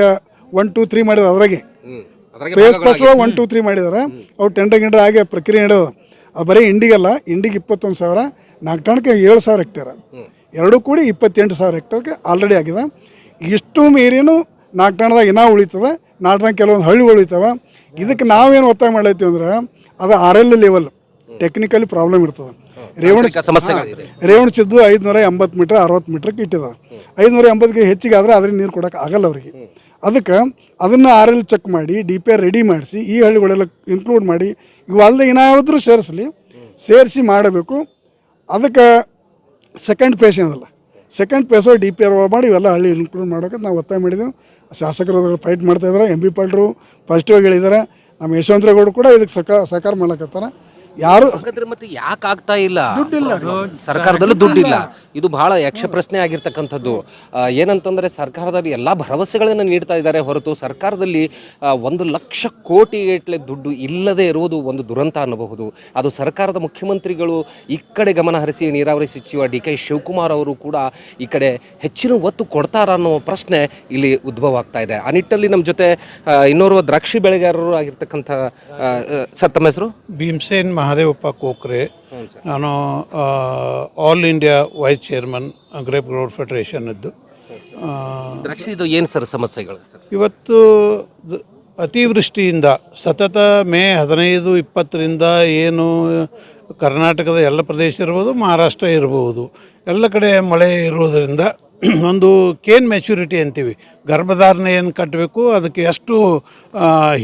ಒನ್ ಟೂ ತ್ರೀ ಮಾಡಿದ ಅದ್ರಾಗೆ. Phase first one two three ಮಾಡಿದಾರೆ. ಅವ್ರು ಟೆಂಡರ್ ಗಿಂಡರ್ ಆಗಿ ಪ್ರಕ್ರಿಯೆ ನಡೆಯೋದು ಅದು ಬರೀ ಇಂಡಿಗಲ್ಲ ಇಂಡಿಗೆ ಇಪ್ಪತ್ತೊಂದು ಸಾವಿರ ನಾಲ್ಕು ಏಳು ಸಾವಿರ ಹೆಕ್ಟೇರ್ ಎರಡು ಕೂಡಿ ಇಪ್ಪತ್ತೆಂಟು ಸಾವಿರ ಹೆಕ್ಟೇರ್ಗೆ ಆಲ್ರೆಡಿ ಆಗಿದೆ. ಇಷ್ಟು ಮೀರಿನೂ ನಾಲ್ಕು ಟನ್ದಾಗ ಇನ್ನೂ ಉಳಿತದೆ ನಾಲ್ಕು ಟನ್ ಕೆಲವೊಂದು ಹಳ್ಳಿ ಉಳಿತಾವೆ. ಇದಕ್ಕೆ ನಾವೇನು ಒತ್ತಾಯ ಮಾಡ್ಲತ್ತೀವಿ ಅಂದ್ರೆ ಅದು R L level technically problem ಇರ್ತದೆ. ರೇವಣ ಸಮಸ್ಯೆ ಸಮಸ್ಯೆಗಳಿದೆ. ರೇವಣ ಚಿದ್ದು ಐದುನೂರ ಎಂಬತ್ತು ಮೀಟ್ರ್ ಅರವತ್ತು ಮೀಟ್ರಕ್ಕೆ ಇಟ್ಟಿದ್ದಾರೆ. ಐದುನೂರ ಎಂಬತ್ತಿಗೆ ಹೆಚ್ಚಿಗೆ ಆದರೆ ಅದ್ರ ನೀರು ಕೊಡೋಕೆ ಆಗಲ್ಲ ಅವರಿಗೆ. ಅದಕ್ಕೆ ಅದನ್ನು ಆರ್ ಎಲ್ ಚೆಕ್ ಮಾಡಿ ಡಿ ಪಿ ಆರ್ ರೆಡಿ ಮಾಡಿಸಿ ಈ ಹಳ್ಳಿಗಳೆಲ್ಲ ಇನ್ಕ್ಲೂಡ್ ಮಾಡಿ ಇವು ಅಲ್ಲದೆ ಇನ್ನಾವುದ್ರೂ ಸೇರಿಸಲಿ ಸೇರಿಸಿ ಮಾಡಬೇಕು. ಅದಕ್ಕೆ ಸೆಕೆಂಡ್ ಫೇಸ್ ಏನಲ್ಲ second phase D P R ಮಾಡಿ ಇವೆಲ್ಲ ಹಳ್ಳಿ ಇನ್ಕ್ಲೂಡ್ ಮಾಡೋಕೆ ನಾವು ಒತ್ತಾಯ ಮಾಡಿದ್ದೆವು ಶಾಸಕರು ಅದ್ರಲ್ಲಿ ಫೈಟ್ ಮಾಡ್ತಾ ಇದ್ದಾರೆ. ಎಂ ಬಿ ಪಾಲ್ರು ಪಾಸಿಟಿವ್ ಹೇಳಿದ್ದಾರೆ. ನಮ್ಮ ಯಶವಂತರೇಗೌಡರು ಕೂಡ ಇದಕ್ಕೆ ಸಕ ಸಹಕಾರ ಮಾಡ್ಲಕತ್ತಾರ. ಯಾರು ಹಾಗಾದ್ರೆ ಮತ್ತೆ ಯಾಕೆ ಆಗ್ತಾ ಇಲ್ಲ? ದುಡ್ಡಿಲ್ಲ. ಸರ್ಕಾರದಲ್ಲಿ ದುಡ್ಡಿಲ್ಲ. ಇದು ಬಹಳ ಯಕ್ಷ ಪ್ರಶ್ನೆ ಆಗಿರ್ತಕ್ಕಂಥದ್ದು. ಆ, ಏನಂತಂದ್ರೆ ಸರ್ಕಾರದಲ್ಲಿ ಎಲ್ಲಾ ಭರವಸೆಗಳನ್ನು ನೀಡ್ತಾ ಇದ್ದಾರೆ ಹೊರತು ಸರ್ಕಾರದಲ್ಲಿ ಆ, ಒಂದು ಲಕ್ಷ ಕೋಟಿ ಗಟ್ಟಲೆ ದುಡ್ಡು ಇಲ್ಲದೆ ಇರುವುದು ಒಂದು ದುರಂತ ಅನ್ನಬಹುದು. ಅದು ಸರ್ಕಾರದ ಮುಖ್ಯಮಂತ್ರಿಗಳು ಈ ಕಡೆ ಗಮನ ಹರಿಸಿ ನೀರಾವರಿ ಸಚಿವ ಡಿ ಕೆ ಶಿವಕುಮಾರ್ ಅವರು ಕೂಡ ಈ ಕಡೆ ಹೆಚ್ಚಿನ ಒತ್ತು ಕೊಡ್ತಾರ ಅನ್ನೋ ಪ್ರಶ್ನೆ ಇಲ್ಲಿ ಉದ್ಭವ ಆಗ್ತಾ ಇದೆ. ಆ ನಿಟ್ಟಲ್ಲಿ ನಮ್ಮ ಜೊತೆ ಆ, ಇನ್ನೋರ್ವ ದ್ರಾಕ್ಷಿ ಬೆಳೆಗಾರರು ಆಗಿರ್ತಕ್ಕಂಥ ಆ, ಆ, ಸರ್ ತಮ್ಮ ಹೆಸರು? ಭೀಮಸೇನ್ ಮಹಾದೇವಪ್ಪ ಕೋಕ್ರೆ. ನಾನು all India vice chairman grape grower ಫೆಡರೇಷನ್ನದ್ದು ಇದು ಏನು ಸರ್ ಸಮಸ್ಯೆಗಳು ಇವತ್ತು ಅತಿವೃಷ್ಟಿಯಿಂದ ಸತತ ಮೇ ಹದಿನೈದು ಇಪ್ಪತ್ತರಿಂದ ಏನು ಕರ್ನಾಟಕದ ಎಲ್ಲ ಪ್ರದೇಶ ಇರ್ಬೋದು ಮಹಾರಾಷ್ಟ್ರ ಇರ್ಬೋದು. ಎಲ್ಲ ಕಡೆ ಮಳೆ ಇರುವುದರಿಂದ ಒಂದು ಕೇನ್ ಮೆಚುರಿಟಿ ಅಂತೀವಿ. ಗರ್ಭಧಾರಣೆ ಏನು ಕಟ್ಟಬೇಕು, ಅದಕ್ಕೆ ಎಷ್ಟು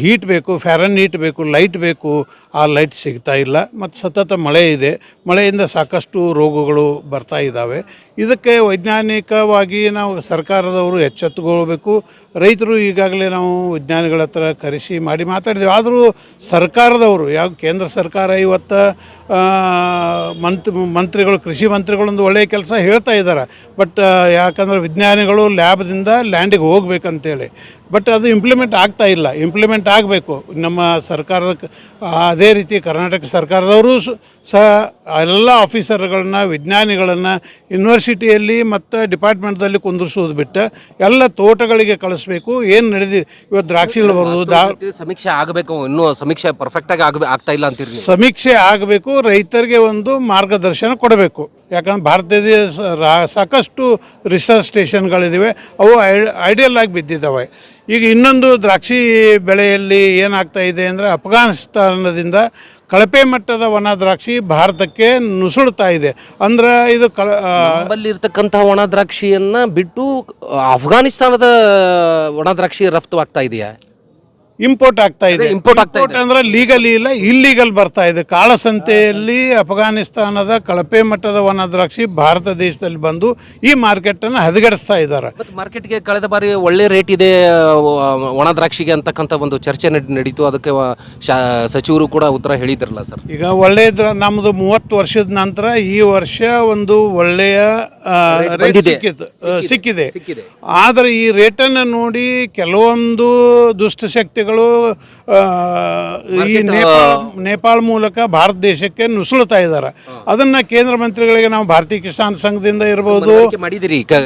ಹೀಟ್ ಬೇಕು ಫ್ಯಾರನ್ ಹೀಟ್ ಬೇಕು ಲೈಟ್ ಬೇಕು, ಆ ಲೈಟ್ ಸಿಗ್ತಾ ಇಲ್ಲ. ಮತ್ತು ಸತತ ಮಳೆ ಇದೆ. ಮಳೆಯಿಂದ ಸಾಕಷ್ಟು ರೋಗಗಳು ಬರ್ತಾ ಇದ್ದಾವೆ ಇದಕ್ಕೆ ವೈಜ್ಞಾನಿಕವಾಗಿ ನಾವು ಸರ್ಕಾರದವರು ಎಚ್ಚೆತ್ತುಕೊಳ್ಬೇಕು ರೈತರು ಈಗಾಗಲೇ ನಾವು ವಿಜ್ಞಾನಿಗಳ ಹತ್ರ ಕರೆಸಿ ಮಾಡಿ ಮಾತಾಡಿದ್ದೇವೆ ಆದರೂ ಸರ್ಕಾರದವರು, ಯಾವ ಕೇಂದ್ರ ಸರ್ಕಾರ ಇವತ್ತು ಮಂತ್, ಮಂತ್ರಿಗಳು, ಕೃಷಿ ಮಂತ್ರಿಗಳೊಂದು ಒಳ್ಳೆಯ ಕೆಲಸ ಹೇಳ್ತಾ ಇದ್ದಾರೆ ಬಟ್ ಯಾಕಂದರೆ ವಿಜ್ಞಾನಿಗಳು ಲ್ಯಾಬ್ದಿಂದ ಲ್ಯಾಂಡಿಗೆ ಹೋಗ್ಬೇಕಂತೇಳಿ. ಬಟ್ ಅದು ಇಂಪ್ಲಿಮೆಂಟ್ ಆಗ್ತಾ ಇಲ್ಲ. ಇಂಪ್ಲಿಮೆಂಟ್ ಆಗಬೇಕು. ನಮ್ಮ ಸರ್ಕಾರದ ಅದೇ ರೀತಿ ಕರ್ನಾಟಕ ಸರ್ಕಾರದವರು ಸ- ಸಹ ಎಲ್ಲ ಆಫೀಸರ್ಗಳನ್ನ ವಿಜ್ಞಾನಿಗಳನ್ನು ಯೂನಿವರ್ಸಿಟಿಯಲ್ಲಿ ಮತ್ತು ಡಿಪಾರ್ಟ್ಮೆಂಟ್ದಲ್ಲಿ ಕುಂದಿರ್ಸೋದು ಬಿಟ್ಟು ಎಲ್ಲ ತೋಟಗಳಿಗೆ ಕಳಿಸ್ಬೇಕು. ಏನು ನಡೆದಿ ಇವತ್ತು ದ್ರಾಕ್ಷಿಗಳು ಬರೋದು ದಾ ಸಮೀಕ್ಷೆ ಆಗಬೇಕು. ಇನ್ನೂ ಸಮೀಕ್ಷೆ ಪರ್ಫೆಕ್ಟಾಗಿ ಆಗಬೇಕು ಆಗ್ತಾ ಇಲ್ಲ ಅಂತೀರಿ ಸಮೀಕ್ಷೆ ಆಗಬೇಕು. ರೈತರಿಗೆ ಒಂದು ಮಾರ್ಗದರ್ಶನ ಕೊಡಬೇಕು. ಯಾಕಂದ್ರೆ ಭಾರತದ ಸಾಕಷ್ಟು ರಿಸರ್ಚ್ ಸ್ಟೇಷನ್ಗಳಿದ್ದಾವೆ ಅವು ಐಡಿಯಲ್ ಆಗಿ ಬಿದ್ದಿದ್ದಾವೆ. ಈಗ ಇನ್ನೊಂದು ದ್ರಾಕ್ಷಿ ಬೆಳೆಯಲ್ಲಿ ಏನಾಗ್ತಾ ಇದೆ ಅಂದರೆ ಅಫ್ಘಾನಿಸ್ತಾನದಿಂದ ಕಳಪೆ ಮಟ್ಟದ ಒಣ ದ್ರಾಕ್ಷಿ ಭಾರತಕ್ಕೆ ನುಸುಳ್ತಾ ಇದೆ. ಅಂದ್ರೆ ಇದು ಕಳ ಒಣ ದ್ರಾಕ್ಷಿಯನ್ನ ಬಿಟ್ಟು ಅಫ್ಘಾನಿಸ್ತಾನದ ಒಣ ದ್ರಾಕ್ಷಿ ರಫ್ತು ಆಗ್ತಾ ಇದೆಯಾ? ಇಂಪೋರ್ಟ್ ಆಗ್ತಾ ಇದೆ. ಇಂಪೋರ್ಟ್ ಆಗ್ತಾ ಅಂದ್ರೆ ಲೀಗಲಿ ಇಲ್ಲ ಇಲ್ಲಿಗಲ್ ಬರ್ತಾ ಇದೆ. ಕಾಳಸಂತೆಯಲ್ಲಿ ಅಫ್ಘಾನಿಸ್ತಾನದ ಕಳಪೆ ಮಟ್ಟದ ಒಣ ದ್ರಾಕ್ಷಿ ಭಾರತ ದೇಶದಲ್ಲಿ ಬಂದು ಈ ಮಾರ್ಕೆಟ್ ಅನ್ನು ಹದಗೆಡಿಸ್ತಾ ಇದ್ದಾರೆ. ಮಾರ್ಕೆಟ್ಗೆ ಕಳೆದ ಬಾರಿ ಒಳ್ಳೆ ರೇಟ್ ಇದೆ ಆ, ಒಣ ದ್ರಾಕ್ಷಿಗೆ ಅಂತಕ್ಕಂಥ ಒಂದು ಚರ್ಚೆ ನಡ್- ನಡೀತು. ಅದಕ್ಕೆ ಸಚಿವರು ಕೂಡ ಉತ್ತರ ಹೇಳಿದ್ರಲ್ಲ ಸರ್. ಈಗ ಒಳ್ಳೆ ನಮ್ದು ಮೂವತ್ತು ವರ್ಷದ ನಂತರ ಈ ವರ್ಷ ಒಂದು ಒಳ್ಳೆಯ ಸಿಕ್ಕಿದೆ ಸಿಕ್ಕಿದೆ. ಆದರೆ ಈ ರೇಟನ್ನು ನೋಡಿ ಕೆಲವೊಂದು ದುಷ್ಟಶಕ್ತಿಗಳು ಆ, ಈ ನೇಪಾಳ ನೇಪಾಳ ಮೂಲಕ ಭಾರತ ದೇಶಕ್ಕೆ ನುಸುಳ್ತಾ ಇದ್ದಾರೆ. ಅದನ್ನ ಕೇಂದ್ರ ಮಂತ್ರಿಗಳಿಗೆ ನಾವು ಭಾರತೀಯ ಕಿಸಾನ್ ಸಂಘದಿಂದ ಇರಬಹುದು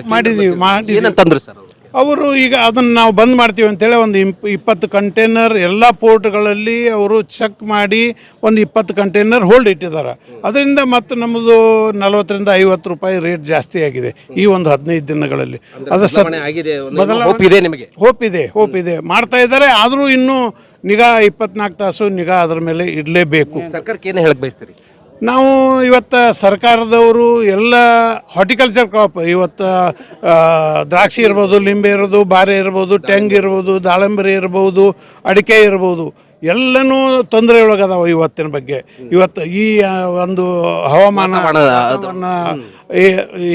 ಮಾಡಿದಿರಿ. ಮಾಡಿದೀವಿ ಮಾಡಿದೀವಿ. ಅವರು ಈಗ ಅದನ್ನು ನಾವು ಬಂದ್ ಮಾಡ್ತೀವಿ ಅಂತೇಳಿ ಒಂದು ಇಂಪ್ ಇಪ್ಪತ್ತು ಕಂಟೈನರ್ ಎಲ್ಲ ಪೋರ್ಟ್ಗಳಲ್ಲಿ ಅವರು ಚೆಕ್ ಮಾಡಿ ಒಂದು ಇಪ್ಪತ್ತು ಕಂಟೈನರ್ ಹೋಲ್ಡ್ ಇಟ್ಟಿದ್ದಾರೆ. ಅದರಿಂದ ಮತ್ತು ನಮ್ಮದು ನಲವತ್ತರಿಂದ ಐವತ್ತು ರೂಪಾಯಿ ರೇಟ್ ಜಾಸ್ತಿ ಆಗಿದೆ ಈ ಒಂದು ಹದಿನೈದು ದಿನಗಳಲ್ಲಿ. ಅದು hope ಇದೆ ನಿಮಗೆ? ಹೋಪ್ ಇದೆ ಹೋಪ್ ಇದೆ. ಮಾಡ್ತಾ ಇದ್ದಾರೆ ಆದರೂ ಇನ್ನೂ ನಿಗಾ ಇಪ್ಪತ್ನಾಲ್ಕು ತಾಸು ನಿಗಾ ಅದರ ಮೇಲೆ ಇಡಲೇಬೇಕು. ಸರ್ಕಾರಕ್ಕೆ ಏನು ಹೇಳಕ್ಕೆ ಬಯಸ್ತೀರಿ? ನಾವು ಇವತ್ತು ಸರ್ಕಾರದವರು ಎಲ್ಲ ಹಾರ್ಟಿಕಲ್ಚರ್ ಕ್ರಾಪ್ ಇವತ್ತು ದ್ರಾಕ್ಷಿ ಇರ್ಬೋದು, ಲಿಂಬೆ ಇರ್ಬೋದು, ಬಾರೆ ಇರ್ಬೋದು ಟೆಂಗ್ ಇರ್ಬೋದು, ದಾಳಂಬರಿ ಇರ್ಬೋದು, ಅಡಿಕೆ ಇರ್ಬೋದು. ಎಲ್ಲನೂ ತೊಂದರೆ ಒಳಗದಾವ ಇವತ್ತಿನ ಬಗ್ಗೆ. ಇವತ್ತು ಈ ಒಂದು ಹವಾಮಾನ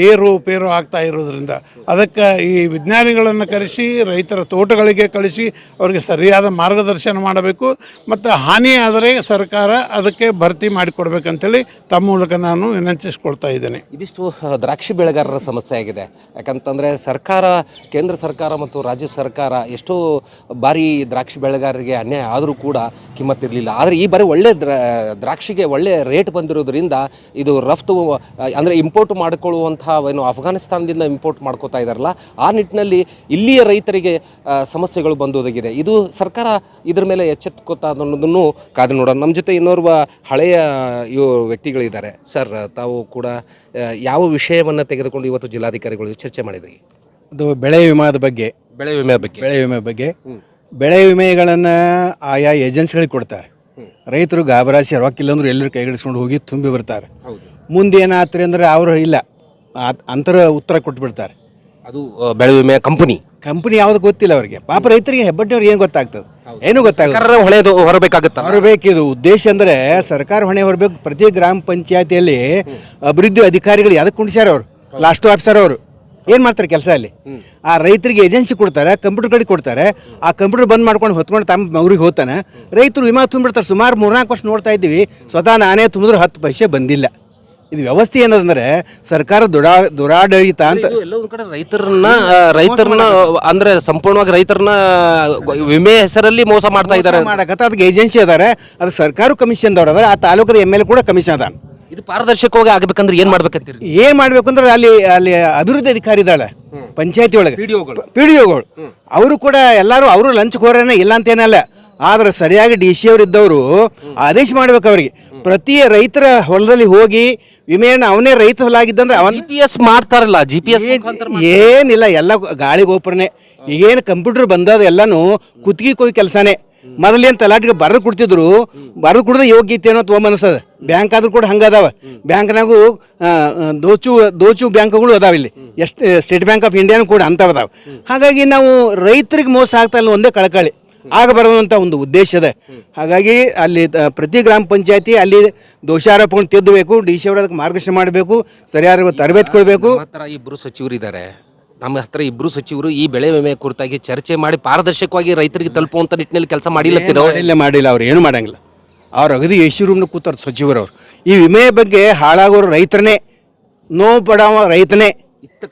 ಏರು ಪೇರು ಆಗ್ತಾ ಇರೋದ್ರಿಂದ. ಅದಕ್ಕೆ ಈ ವಿಜ್ಞಾನಿಗಳನ್ನು ಕರೆಸಿ ರೈತರ ತೋಟಗಳಿಗೆ ಕಳಿಸಿ ಅವರಿಗೆ ಸರಿಯಾದ ಮಾರ್ಗದರ್ಶನ ಮಾಡಬೇಕು. ಮತ್ತು ಹಾನಿ ಆದರೆ ಸರ್ಕಾರ ಅದಕ್ಕೆ ಭರ್ತಿ ಮಾಡಿಕೊಡ್ಬೇಕಂತೇಳಿ ತಮ್ಮ ಮೂಲಕ ನಾನು ವಿನಂತಿಸ್ಕೊಳ್ತಾ ಇದ್ದೇನೆ. ಇದಿಷ್ಟು ದ್ರಾಕ್ಷಿ ಬೆಳೆಗಾರರ ಸಮಸ್ಯೆ ಆಗಿದೆ. ಯಾಕಂತಂದರೆ ಸರ್ಕಾರ ಕೇಂದ್ರ ಸರ್ಕಾರ ಮತ್ತು ರಾಜ್ಯ ಸರ್ಕಾರ ಎಷ್ಟೋ ಬಾರಿ ದ್ರಾಕ್ಷಿ ಬೆಳೆಗಾರರಿಗೆ ಅನ್ಯಾಯ ಆದರೂ ಕೂಡ ಕಿಮ್ಮತ್ತಿರಲಿಲ್ಲ. ಆದರೆ ಈ ಬಾರಿ ಒಳ್ಳೆ ದ್ರ ದ್ರಾಕ್ಷಿಗೆ ಒಳ್ಳೆ ರೇಟ್ ಬಂದಿರೋದ್ರಿಂದ ಇದು ರಫ್ತು ಅಂದರೆ ಇಂಪೋರ್ಟ್ ಮಾಡಿಕೊಳ್ಳುವಂತಹ ಏನು ಅಫ್ಘಾನಿಸ್ತಾನದಿಂದ ಇಂಪೋರ್ಟ್ ಮಾಡ್ಕೋತಾ ಇದ್ದಾರಲ್ಲ ಆ ನಿಟ್ಟಿನಲ್ಲಿ ಇಲ್ಲಿಯ ರೈತರಿಗೆ ಸಮಸ್ಯೆಗಳು ಬಂದೊದಗಿದೆ. ಇದು ಸರ್ಕಾರ ಇದ್ರ ಮೇಲೆ ಎಚ್ಚೆತ್ಕೋತಾ ಅನ್ನೋದನ್ನು ಕಾದು ನೋಡೋಣ. ನಮ್ಮ ಜೊತೆ ಇನ್ನೋರ್ವ ಹಳೆಯ ಇವು ವ್ಯಕ್ತಿಗಳಿದ್ದಾರೆ. ಸರ್ ತಾವು ಕೂಡ ಯಾವ ವಿಷಯವನ್ನು ತೆಗೆದುಕೊಂಡು ಇವತ್ತು ಜಿಲ್ಲಾಧಿಕಾರಿಗಳು ಚರ್ಚೆ ಮಾಡಿದ್ರಿ? ಅದು ಬೆಳೆ ವಿಮಾದ ಬಗ್ಗೆ. ಬೆಳೆ ವಿಮೆ ಬಗ್ಗೆ. ಬೆಳೆ ವಿಮೆ ಬಗ್ಗೆ. ಬೆಳೆ ವಿಮೆಗಳನ್ನು ಆಯಾ ಏಜೆನ್ಸಿಗಳಿಗೆ ಕೊಡ್ತಾರೆ. ರೈತರು ಗಾಬರಾಸಿ ರೊಕ್ಕಿಲ್ಲ ಅಂದ್ರೆ ಎಲ್ಲರೂ ಕೈಗಡಿಸ್ಕೊಂಡು ಹೋಗಿ ತುಂಬಿ ಬರ್ತಾರೆ. ಮುಂದೆ ಏನಾತ್ರಿ ಅಂದ್ರೆ ಅವರು ಇಲ್ಲ. ಅಂತರ ಉತ್ತರ ಕೊಟ್ಬಿಡ್ತಾರೆ. ಅದು ಬೆಳೆ ವಿಮೆ ಕಂಪನಿ. ಕಂಪನಿ ಯಾವ್ದು ಗೊತ್ತಿಲ್ಲ ಅವರಿಗೆ. ಪಾಪ ರೈತರಿಗೆ ಹೆಬ್ಬಟ್ಟಿಯವ್ರಿಗೆ ಏನು ಗೊತ್ತಾಗ್ತದೆ? ಏನು ಗೊತ್ತಾಗಲ್ಲ. ಸರ್ಕಾರ ಹೊಳೆದು ಹೊರಬೇಕಾಗುತ್ತೆ? ಹೊರಬೇಕಿದು ಉದ್ದೇಶ ಅಂದ್ರೆ ಸರ್ಕಾರ ಹೊಣೆ ಹೊರಬೇಕು. ಪ್ರತಿ ಗ್ರಾಮ ಪಂಚಾಯತಿಯಲ್ಲಿ ಅಭಿವೃದ್ಧಿ ಅಧಿಕಾರಿಗಳು ಯಾವ್ದಕ್ಕೆ ಕುಣಿಸ್ಯಾರ ಅವರು ಲಾಸ್ಟ್ ಆಫೀಸರ್ ಅವರು. ಏನು ಮಾಡ್ತಾರೆ ಕೆಲಸ ಅಲ್ಲಿ? ಆ ರೈತರಿಗೆ ಏಜೆನ್ಸಿ ಕೊಡ್ತಾರೆ ಕಂಪ್ಯೂಟರ್ ಕಡೆ ಕೊಡ್ತಾರೆ. ಆ ಕಂಪ್ಯೂಟರ್ ಬಂದ್ ಮಾಡ್ಕೊಂಡು ಹೊತ್ಕೊಂಡು ತಮ್ಮ ಊರಿಗೆ ಹೋಗ್ತಾನೆ. ರೈತರು ವಿಮಾ ತುಂಬಿಡ್ತಾರೆ. ಸುಮಾರು ಮೂರ್ನಾಲ್ಕು ವರ್ಷ ನೋಡ್ತಾ ಇದ್ದೀವಿ. ಸ್ವತಃ ನಾನೇ ತುಂಬಿದ್ರೆ ಹತ್ತು ಪೈಸೆ ಬಂದಿಲ್ಲ. ಇದು ವ್ಯವಸ್ಥೆ ಏನಂದ್ರೆ ಸರ್ಕಾರ ದುಡಾ ದುರಾಡಳಿತ ಅಂತ ಕಡೆ ರೈತರನ್ನ ರೈತರನ್ನ ಅಂದ್ರೆ ಸಂಪೂರ್ಣವಾಗಿ ರೈತರನ್ನ ವಿಮೆ ಹೆಸರಲ್ಲಿ ಮೋಸ ಮಾಡ್ತಾ ಇದ್ದಾರೆ. ಮಾಡಕತ್ತ ಅದಕ್ಕೆ ಏಜೆನ್ಸಿ ಅದಾರೆ. ಅದು ಸರ್ಕಾರ ಕಮಿಷನ್ದವ್ರು ಅದಾರೆ. ಆ ತಾಲೂಕದ ಎಂ ಎಲ್ ಕೂಡ ಕಮಿಷನ್ ಅದಾನ. ಇದು ಪಾರದರ್ಶಕವಾಗಿ ಆಗ್ಬೇಕಂದ್ರೆ ಏನ್ ಮಾಡ್ಬೇಕಂತೀರಿ? ಏನ್ ಮಾಡ್ಬೇಕಂದ್ರೆ ಅಲ್ಲಿ ಅಲ್ಲಿ ಅಭಿವೃದ್ಧಿ ಅಧಿಕಾರಿ ಇದ್ದಾಳೆ. ಪಂಚಾಯತಿ ಒಳಗೆ. ಪಿ ಡಿ ಒಗಳು ಅವರು ಕೂಡ ಎಲ್ಲರೂ ಅವರು ಲಂಚ್ ಕೋರನೇ ಇಲ್ಲ ಅಂತೇನಲ್ಲ ಆದ್ರೆ ಸರಿಯಾಗಿ ಡಿ ಸಿ ಅವರು ಇದ್ದವರು ಆದೇಶ ಮಾಡ್ಬೇಕು ಅವರಿಗೆ. ಪ್ರತಿ ರೈತರ ಹೊಲದಲ್ಲಿ ಹೋಗಿ ವಿಮೆಯನ್ನು ಅವನೇ ರೈತ ಹೊಲ ಆಗಿದ್ದಂದ್ರೆ ಅವನ್ ಜಿ ಪಿ ಎಸ್ ಮಾಡ್ತಾರಲ್ಲ ಜಿ ಪಿ ಎಸ್ ಏನಿಲ್ಲ ಎಲ್ಲ ಗಾಳಿ ಗೋಪುರನೇ ಈಗೇನು ಕಂಪ್ಯೂಟರ್ ಬಂದದ ಎಲ್ಲಾನು ಕುತ್ತಿಗೆ ಕೊಯ್ ಕೆಲಸನೇ. ಮೊದಲೇನು ತಲಾಟಿಗೆ ಬರೆದು ಕೊಡ್ತಿದ್ರು. ಬರೆದು ಕುಡ್ದು ಯೋಗ್ಯತೆ ಅನ್ನೋ ತೊಗೊಂಬನ್ಸದ ಬ್ಯಾಂಕ್ ಆದ್ರೂ ಕೂಡ ಹಂಗದಾವ. ಬ್ಯಾಂಕ್ನಾಗೂ ದೋಚು ದೋಚು ಬ್ಯಾಂಕ್ಗಳು ಅದಾವ ಇಲ್ಲಿ. ಎಷ್ಟು ಸ್ಟೇಟ್ ಬ್ಯಾಂಕ್ ಆಫ್ ಇಂಡಿಯಾನು ಕೂಡ ಅಂಥವು ಅದಾವ ಹಾಗಾಗಿ ನಾವು ರೈತರಿಗೆ ಮೋಸ ಆಗ್ತಾ ಇಲ್ಲ ಒಂದೇ ಕಳಕಳಿ. ಬರುವಂತ ಒಂದು ಉದ್ದೇಶ ಇದೆ ಹಾಗಾಗಿ ಅಲ್ಲಿ ಪ್ರತಿ ಗ್ರಾಮ ಪಂಚಾಯತಿ ಅಲ್ಲಿ ದೋಷಾರೋಪಗಳನ್ನು ತಿದ್ದಬೇಕು ಡಿ ಸಿ ಅವರು ಅದಕ್ಕೆ ಮಾರ್ಗದರ್ಶನ ಮಾಡಬೇಕು, ಸರಿಯಾದ ತರಬೇತಿ ಕೊಡಬೇಕು. ಇಬ್ಬರು ಸಚಿವರು ಇದ್ದಾರೆ ನಮ್ಮ ಹತ್ರ ಇಬ್ರು ಸಚಿವರು ಈ ಬೆಳೆ ವಿಮೆ ಕುರಿತಾಗಿ ಚರ್ಚೆ ಮಾಡಿ ಪಾರದರ್ಶಕವಾಗಿ ರೈತರಿಗೆ ತಲುಪುವಂತ ನಿಟ್ಟಿನಲ್ಲಿ ಕೆಲಸ ಮಾಡಿಲ್ಲತ್ತಿರೋ ಮಾಡಿಲ್ಲ ಮಾಡಿಲ್ಲ ಅವ್ರು ಏನು ಮಾಡಂಗಿಲ್ಲ. ಅವ್ರು ಅಗದಿ ಎ ಸಿ ರೂಮ್ನ ಕೂತಾರ ಸಚಿವರು ಅವ್ರು ಈ ವಿಮೆ ಬಗ್ಗೆ ಹಾಳಾಗೋರು ರೈತರನೇ ನೋವು ಪಡವ ರೈತನೇ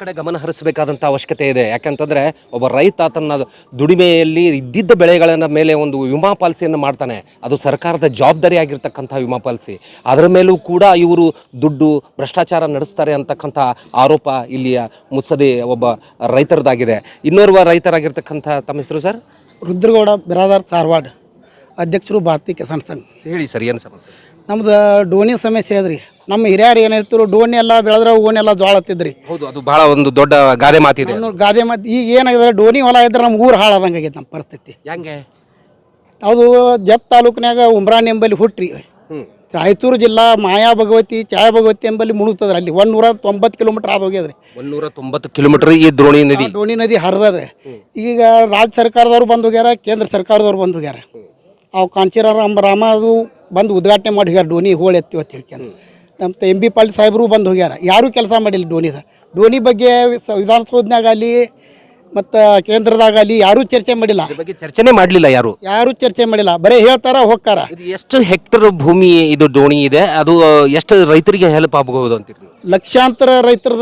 ಕಡೆ ಗಮನ ಹರಿಸಬೇಕಾದಂಥ ಅವಶ್ಯಕತೆ ಇದೆ. ಯಾಕಂತಂದರೆ ಒಬ್ಬ ರೈತ ತನ್ನ ದುಡಿಮೆಯಲ್ಲಿ ಇದ್ದಿದ್ದ ಬೆಳೆಗಳನ್ನ ಮೇಲೆ ಒಂದು ವಿಮಾ ಪಾಲಿಸಿಯನ್ನು ಮಾಡ್ತಾನೆ. ಅದು ಸರ್ಕಾರದ ಜವಾಬ್ದಾರಿ ಆಗಿರ್ತಕ್ಕಂಥ ವಿಮಾ ಪಾಲಿಸಿ. ಅದರ ಮೇಲೂ ಕೂಡ ಇವರು ದುಡ್ಡು ಭ್ರಷ್ಟಾಚಾರ ನಡೆಸ್ತಾರೆ ಅಂತಕ್ಕಂಥ ಆರೋಪ ಇಲ್ಲಿಯ ಮುತ್ಸದಿ ಒಬ್ಬ ರೈತರದಾಗಿದೆ. ಇನ್ನೋರ್ವ ರೈತರಾಗಿರ್ತಕ್ಕಂಥ ತಮ್ಮ ಹೆಸರು ಸರ್? ರುದ್ರಗೌಡ ಬಿರಾದಾರ್ ಧಾರವಾಡ ಅಧ್ಯಕ್ಷರು ಭಾರತೀಯ ಕಿಸಾನ್ ಸಂಘ. ಹೇಳಿ ಸರ್ ಏನು ಸಮಸ್ಯೆ? ನಮ್ದು ಡೋಣಿ ಸಮಸ್ಯೆ ಅದ್ರಿ. ನಮ್ಮ ಹಿರಿಯರು ಏನಾಯ್ತು ಡೋಣಿ ಎಲ್ಲ ಬೆಳೆದ್ರೆ ಓಣಿ ಎಲ್ಲ ಜೋಳ ಹತ್ತಿದ್ರಿ ಹೌದು ಅದು ಬಹಳ ಒಂದು ದೊಡ್ಡ ಗಾದೆ ಮಾತಿದೆ ಗಾದೆ ಮತ್ತೆ ಈಗ ಏನಾಗಿದೆ ಡೋಣಿ ಹೊಲ ಇದ್ರೆ ನಮ್ಮ ಊರು ಹಾಳಾದಂಗೆ ಆಗೈತೆ ನಮ್ಮ ಪರಿಸ್ಥಿತಿ. ಹೆಂಗೆ? ಅದು ಜತ್ ತಾಲೂಕಿನಾಗ ಉಮ್ರಾನ್ ಎಂಬಲ್ಲಿ ಹುಟ್ಟ್ರಿ ರಾಯಚೂರು ಜಿಲ್ಲಾ ಮಾಯಾ ಭಗವತಿ ಛಾಯಾ ಭಗವತಿ ಎಂಬಲ್ಲಿ ಮುಳುಗ್ತದ್ರಿ ಅಲ್ಲಿ ಒಂದು ನೂರ ತೊಂಬತ್ತು ಕಿಲೋಮೀಟರ್ ಆದ ಹೋಗ್ಯದ್ರಿ. ಒಂದೂರ ತೊಂಬತ್ತು ಕಿಲೋಮೀಟರ್ ಈ ದ್ರೋಣಿ ನದಿ. ದ್ರೋಣಿ ಡೋಣಿ ನದಿ ಹರಿದ್ರೆ ಈಗ ರಾಜ್ಯ ಸರ್ಕಾರದವ್ರು ಬಂದು ಹೋಗ್ಯಾರ ಕೇಂದ್ರ ಸರ್ಕಾರದವ್ರು ಬಂದು ಹೋಗ್ಯಾರ. ಅವು ಕಾಂಚೀರ ರಾಮ ರಾಮ ಅದು ಬಂದು ಉದ್ಘಾಟನೆ ಮಾಡಿ ಹೋಗ್ಯಾರ. ಡೋನಿ ಹೋಳಿ ಎತ್ತಿ ಅಂತ ಹೇಳ್ಕೊಂಡು ನಮ್ಮ ಎಂ ಬಿ ಪಾಲ್ ಸಾಹೇಬರು ಬಂದು ಹೋಗ್ಯಾರ. ಯಾರೂ ಕೆಲಸ ಮಾಡಿಲ್ಲ ಡೋನಿದ ಡೋನಿ ಬಗ್ಗೆ ಸ- ವಿಧಾನಸೌಧನಾಗ ಅಲ್ಲಿ ಮತ್ತು ಕೇಂದ್ರದಾಗಲಿ ಯಾರೂ ಚರ್ಚೆ ಮಾಡಿಲ್ಲ. ಇದ್ರ ಬಗ್ಗೆ ಚರ್ಚೆನೆ ಮಾಡಲಿಲ್ಲ ಯಾರು? ಯಾರು ಚರ್ಚೆ ಮಾಡಿಲ್ಲ. ಬರೀ ಹೇಳ್ತಾರ ಹೋಗ್ತಾರ? ಇದು ಎಷ್ಟು ಹೆಕ್ಟರ್ ಭೂಮಿ ಇದು ಡೋಣಿ ಇದೆ? ಅದು ಎಷ್ಟು ರೈತರಿಗೆ ಹೆಲ್ಪ್ ಆಗಬಹುದು ಅಂತೀರಿ ನೀವು? ಲಕ್ಷಾಂತರ ರೈತರ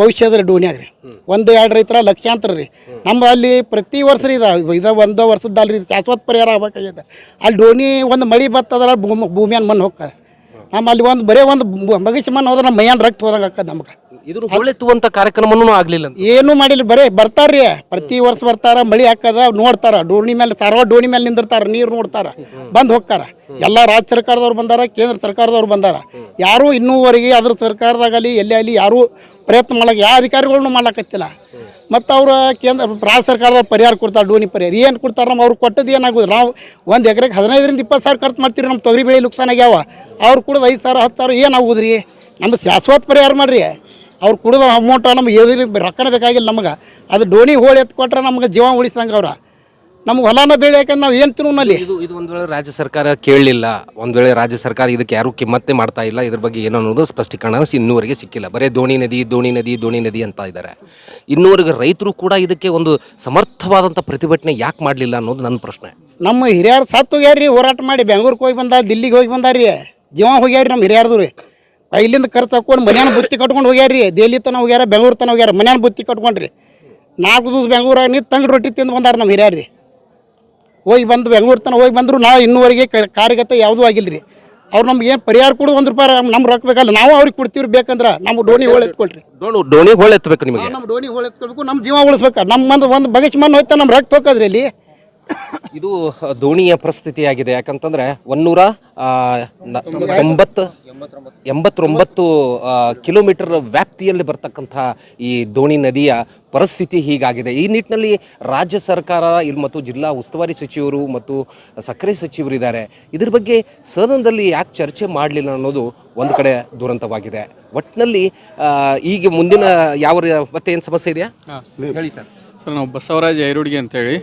ಭವಿಷ್ಯದ ಡೋಣಿ ಆಗ್ರಿ. ರೀ ಒಂದು ಎರಡು ರೈತರ ಲಕ್ಷಾಂತರ ರೀ. ನಮ್ಮ ಅಲ್ಲಿ ಪ್ರತಿ ವರ್ಷ ರೀ ಇದು ಇದು ಒಂದು ವರ್ಷದಲ್ರಿ ಇದು ಶಾಶ್ವತ ಪರಿಹಾರ ಆಗ್ಬೇಕಾಗ್ಯದ ಅಲ್ಲಿ ಡೋಣಿ ಒಂದು ಮಳಿ ಬತ್ತದ್ರ ಭೂಮಿ ಭೂಮಿಯನ್ನು ಮಣ್ಣು ಹೋಗ್ತದೆ. ನಮ್ಮ ಅಲ್ಲಿ ಒಂದು ಬರೀ ಒಂದು ಮಗಿಸಿ ಮಣ್ಣು ಹೋದ್ರೆ ನಮ್ಮ ಮೈಯನ್ ರಕ್ತ ಹೋದಂಗೆ ನಮ್ಗೆ. ಇದ್ರ ಹೊಳೆತ್ತುವಂತ ಕಾರ್ಯಕ್ರಮನೂ ಆಗ್ಲಿಲ್ಲ ಅಂತ. ಏನೂ ಮಾಡಿಲ್ಲ, ಬರೀ ಬರ್ತಾರ್ರಿ. ಪ್ರತಿ ವರ್ಷ ಬರ್ತಾರ, ಮಳಿ ಹಾಕದ, ನೋಡ್ತಾರ. ಡೋಣಿ ಮೇಲೆ ಧಾರವಾಡ ಡೋಣಿ ಮೇಲೆ ನಿಂದಿರ್ತಾರ, ನೀರು ನೋಡ್ತಾರ, ಬಂದ್ ಹೋಗ್ತಾರ. ಎಲ್ಲ ರಾಜ್ಯ ಸರ್ಕಾರದವ್ರು ಬಂದಾರ, ಕೇಂದ್ರ ಸರ್ಕಾರದವ್ರು ಬಂದಾರ. ಯಾರು ಇನ್ನೂವರೆಗೆ ಅದ್ರ ಸರ್ಕಾರದಾಗಲಿ, ಎಲ್ಲಿ ಅಲ್ಲಿ ಯಾರು ಪ್ರಯತ್ನ ಮಾಡಕ್ಕೆ ಯಾವ ಅಧಿಕಾರಿಗಳನ್ನು ಮಾಡಕತ್ತಿಲ್ಲ ಮತ್ತು ಅವ್ರು ಕೇಂದ್ರ, ರಾಜ್ಯ ಸರ್ಕಾರದವ್ರು ಪರಿಹಾರ ಕೊಡ್ತಾರೆ ಡೋನಿ ಪರಿಹಾರ. ಏನು ಕೊಡ್ತಾರೆ ನಮ್ಮ ಅವ್ರು ಕೊಟ್ಟದ್ದು ಏನಾಗೋದು ನಾವು ಒಂದು ಎಕರೆಗೆ ಹದಿನೈದರಿಂದ ಇಪ್ಪತ್ತು ಸಾವಿರ ಖರ್ಚು ಮಾಡ್ತೀವಿ ನಮ್ಮ ತೊಗರಿ ಬೆಳೆ ನುಕ್ಸಾನ ಆಗ್ಯಾವ. ಅವ್ರು ಕೂಡ ಐದು ಸಾವಿರ, ಹತ್ತು ಸಾವಿರ ಏನಾಗೋದು ರೀ ನಮ್ದು ಶಾಶ್ವತ ಪರಿಹಾರ ಮಾಡ್ರಿ. ಅವ್ರು ಕುಡಿದ ಅಮೌಂಟ್ ನಮ್ಗೆ ಎದುರು ರೊಕ್ಕನ ಬೇಕಾಗಿಲ್ಲ ನಮಗೆ. ಅದು ಡೋಣಿ ಹೋಳಿ ಎತ್ತು ಕೊಟ್ರೆ ನಮ್ಗೆ ಜೀವ ಉಳಿಸ್ದಂಗೆ ಅವ್ರ. ನಮ್ಗೆ ಹೊಲನ ಬೆಳೆಯಕ್ಕೆ ನಾವು ಏನು ತಿನ್ನೋನಲ್ಲಿ ಇದು ಇದು ಒಂದು ವೇಳೆ ರಾಜ್ಯ ಸರ್ಕಾರ ಕೇಳಲಿಲ್ಲ ಒಂದು ವೇಳೆ ರಾಜ್ಯ ಸರ್ಕಾರ ಇದಕ್ಕೆ ಯಾರು ಕಿಮ್ಮತ್ತೆ ಮಾಡ್ತಾ ಇಲ್ಲ ಇದ್ರ ಬಗ್ಗೆ ಏನು ಅನ್ನೋದು ಸ್ಪಷ್ಟೀಕರಣ ಇನ್ನೂವರೆಗೆ ಸಿಕ್ಕಿಲ್ಲ. ಬರೀ ದೋಣಿ ನದಿ ದೋಣಿ ನದಿ ದೋಣಿ ನದಿ ಅಂತ ಇದ್ದಾರೆ ಇನ್ನೂವರೆಗೆ ರೈತರು ಕೂಡ ಇದಕ್ಕೆ ಒಂದು ಸಮರ್ಥವಾದಂಥ ಪ್ರತಿಭಟನೆ ಯಾಕೆ ಮಾಡಲಿಲ್ಲ ಅನ್ನೋದು ನನ್ನ ಪ್ರಶ್ನೆ. ನಮ್ಮ ಹಿರಿಯರು ಸತ್ತು ಹೋಗ್ಯಾರ್ರಿ ಹೋರಾಟ ಮಾಡಿ. ಬೆಂಗ್ಳೂರಿಗೆ ಹೋಗಿ ಬಂದ ದಿಲ್ಲಿಗೆ ಹೋಗಿ ಬಂದಾರ್ರಿ. ಜೀವ ಹೋಗ್ಯಾರ್ರಿ ನಮ್ಮ ಹಿರಿಯರ್ದು ರೀ ಇಲ್ಲಿಂದ ಕರ್ ಹಾಕೊಂಡು ಮನ್ಯಾನ ಬುತ್ತಿ ಕಟ್ಕೊಂಡು ಹೋಗ್ಯಾರಿ ದೆಹಲಿ ತನ ಹೋಗ್ಯಾರ ಬೆಂಗ್ಳೂರು ತನ ಹೋಗ್ಯಾರ ಮನ್ಯಾನ ಬುತ್ತಿ ಕಟ್ಕೊಂಡ್ರಿ. ನಾಲ್ಕು ದಿವಸ ಬೆಂಗ್ಳೂರಾಗ ನಿಂತು ತಂಗಿ ರೊಟ್ಟಿ ತಿಂದು ಬಂದಾರ ನಮ್ಮ ಹಿರಿಯರಿ ಹೋಗಿ ಬಂದು ಬೆಂಗ್ಳೂರು ತನ ಹೋಗಿ ಬಂದರು ನಾವು ಇನ್ನೂವರೆಗೆ ಕಾರ್ಯಗತ ಯಾವುದೂ ಆಗಿಲ್ಲ ರೀ ಅವ್ರು ನಮ್ಗೆ ಏನು ಪರಿಹಾರ ಕೊಡು ಒಂದು ರೂಪಾಯಿ ನಮ್ಗೆ ರೊಕ್ಕ ಬೇಕಲ್ಲ ನಾವು ಅವ್ರಿಗೆ ಕೊಡ್ತೀವಿ ಬೇಕಂದ್ರೆ ನಮ್ಮ ಡೋಣಿ ಹೋಳಿ ಎತ್ಕೊಳ್ರಿ. ಡೋಣಿ ಡೋಣಿ ಹೋಳು ಎತ್ತಬೇಕು ನಿಮಗೆ. ನಮ್ಮ ಡೋಣಿ ಹೋಳಿ ಎತ್ಕೊಳ್ಬೇಕು ನಮ್ಮ ಜೀವ ಉಳಿಸ್ಬೇಕು ನಮ್ಮ ಒಂದು ಒಂದು ಬಗೆಚ್ ಮಣ್ಣು ಹೋಯ್ತಾ ನಮ್ಮ ರಕ್ತ ಹೋಗೋದ್ರಿ ಇಲ್ಲಿ ಇದು ದೋಣಿಯ ಪರಿಸ್ಥಿತಿಯಾಗಿದೆ. ಯಾಕಂತಂದ್ರೆ ಒನ್ನೂರ ತೊಂಬತ್ತು ಎಂಬತ್ತೊಂಬತ್ತು ಕಿಲೋಮೀಟರ್ ವ್ಯಾಪ್ತಿಯಲ್ಲಿ ಬರ್ತಕ್ಕಂಥ ಈ ದೋಣಿ ನದಿಯ ಪರಿಸ್ಥಿತಿ ಹೀಗಾಗಿದೆ. ಈ ನಿಟ್ಟಿನಲ್ಲಿ ರಾಜ್ಯ ಸರ್ಕಾರ ಇಲ್ಲಿ ಮತ್ತು ಜಿಲ್ಲಾ ಉಸ್ತುವಾರಿ ಸಚಿವರು ಮತ್ತು ಸಕ್ಕರೆ ಸಚಿವರು ಇದ್ದಾರೆ. ಇದ್ರ ಬಗ್ಗೆ ಸದನದಲ್ಲಿ ಯಾಕೆ ಚರ್ಚೆ ಮಾಡಲಿಲ್ಲ ಅನ್ನೋದು ಒಂದು ಕಡೆ ದುರಂತವಾಗಿದೆ. ಒಟ್ಟಿನಲ್ಲಿ ಈಗ ಮುಂದಿನ ಯಾವ ಮತ್ತೆ ಏನು ಸಮಸ್ಯೆ ಇದೆಯಾ? ಹೇಳಿ ಸರ್. ಸರ್ ನಾವು ಬಸವರಾಜ್ ಐರೋಡ್ಗೆ ಅಂತೇಳಿ.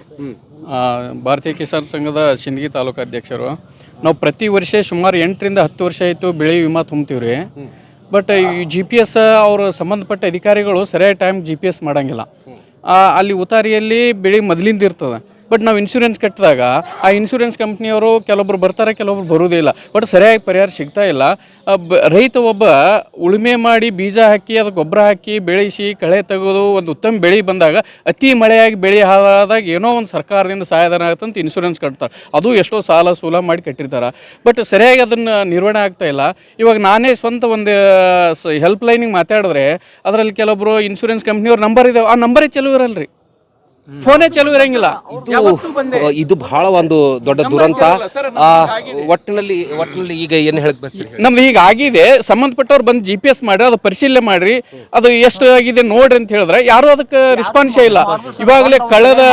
ಭಾರತೀಯ ಕಿಸಾನ್ ಸಂಘದ ಸಿಂದಗಿ ತಾಲೂಕು ಅಧ್ಯಕ್ಷರು. ನಾವು ಪ್ರತಿ ವರ್ಷ ಸುಮಾರು ಎಂಟರಿಂದ ಹತ್ತು ವರ್ಷ ಆಯಿತು ಬೆಳೆ ವಿಮಾ ತುಂಬ್ತೀವಿ ರೀ ಬಟ್ ಈ ಜಿ ಪಿ ಎಸ್ ಅವರು ಸಂಬಂಧಪಟ್ಟ ಅಧಿಕಾರಿಗಳು ಸರಿಯಾದ ಟೈಮ್ ಜಿ ಪಿ ಎಸ್ ಮಾಡಂಗಿಲ್ಲ. ಅಲ್ಲಿ ಉತಾರಿಯಲ್ಲಿ ಬೆಳೆ ಮೊದಲಿಂದ ಇರ್ತದೆ. ಬಟ್ ನಾವು ಇನ್ಶೂರೆನ್ಸ್ ಕಟ್ಟಿದಾಗ ಆ ಇನ್ಶೂರೆನ್ಸ್ ಕಂಪ್ನಿಯವರು ಕೆಲವೊಬ್ರು ಬರ್ತಾರೆ, ಕೆಲವೊಬ್ರು ಬರುವುದಿಲ್ಲ ಬಟ್ ಸರಿಯಾಗಿ ಪರಿಹಾರ ಸಿಗ್ತಾ ಇಲ್ಲ. ರೈತ ಒಬ್ಬ ಉಳುಮೆ ಮಾಡಿ ಬೀಜ ಹಾಕಿ ಅದಕ್ಕೆ ಗೊಬ್ಬರ ಹಾಕಿ, ಬೆಳೆಸಿ, ಕಳೆ ತೆಗೆದು ಒಂದು ಉತ್ತಮ ಬೆಳೆ ಬಂದಾಗ, ಅತಿ ಮಳೆಯಾಗಿ ಬೆಳೆ ಹಾಳಾದಾಗ ಏನೋ ಒಂದು ಸರ್ಕಾರದಿಂದ ಸಹಾಯಧನ ಆಗುತ್ತಂತ ಇನ್ಶೂರೆನ್ಸ್ ಕಟ್ತಾರೆ. ಅದು ಎಷ್ಟೋ ಸಾಲ ಸೂಲ ಮಾಡಿ ಕಟ್ಟಿರ್ತಾರೆ. ಬಟ್ ಸರಿಯಾಗಿ ಅದನ್ನು ನಿರ್ವಹಣೆ ಆಗ್ತಾ ಇಲ್ಲ. ಇವಾಗ ನಾನೇ ಸ್ವಂತ ಒಂದು ಹೆಲ್ಪ್ ಲೈನಿಗೆ ಮಾತಾಡಿದ್ರೆ, ಅದರಲ್ಲಿ ಕೆಲವೊಬ್ಬರು ಇನ್ಶೂರೆನ್ಸ್ ಕಂಪ್ನಿಯವ್ರ ನಂಬರ್ ಇದಾವೆ ಆ ನಂಬರೇ ಚಲೋ ಇರಲ್ರಿ. ಫೋನೇ ಚಲೋ ಇರಂಗಿಲ್ಲ. ಯಾವತ್ತೂ ಬಂದೆ. ಇದು ಇದು ಬಹಳ ಒಂದು ದೊಡ್ಡ ದುರಂತ. ಆ, ಒಟ್ಟಿನಲ್ಲಿ ಒಟ್ಟಿನಲ್ಲಿ ಈಗ ಏನು ಹೇಳಕ್ ಬಯಸ್ತೀರಿ ನಮ್ದು ಈಗ ಆಗಿದೆ. ಸಂಬಂಧಪಟ್ಟವ್ರು ಬಂದು ಜಿ ಪಿ ಎಸ್ ಮಾಡ್ರಿ ಅದು ಪರಿಶೀಲನೆ ಮಾಡ್ರಿ. ಅದು ಎಷ್ಟು ಆಗಿದೆ ನೋಡ್ರಿ ಅಂತ ಹೇಳಿದ್ರೆ ಯಾರು ಅದಕ್ಕೆ ರೆಸ್ಪಾನ್ಸ್ ಇಲ್ಲ. ಇವಾಗಲೇ ಕಳೆದ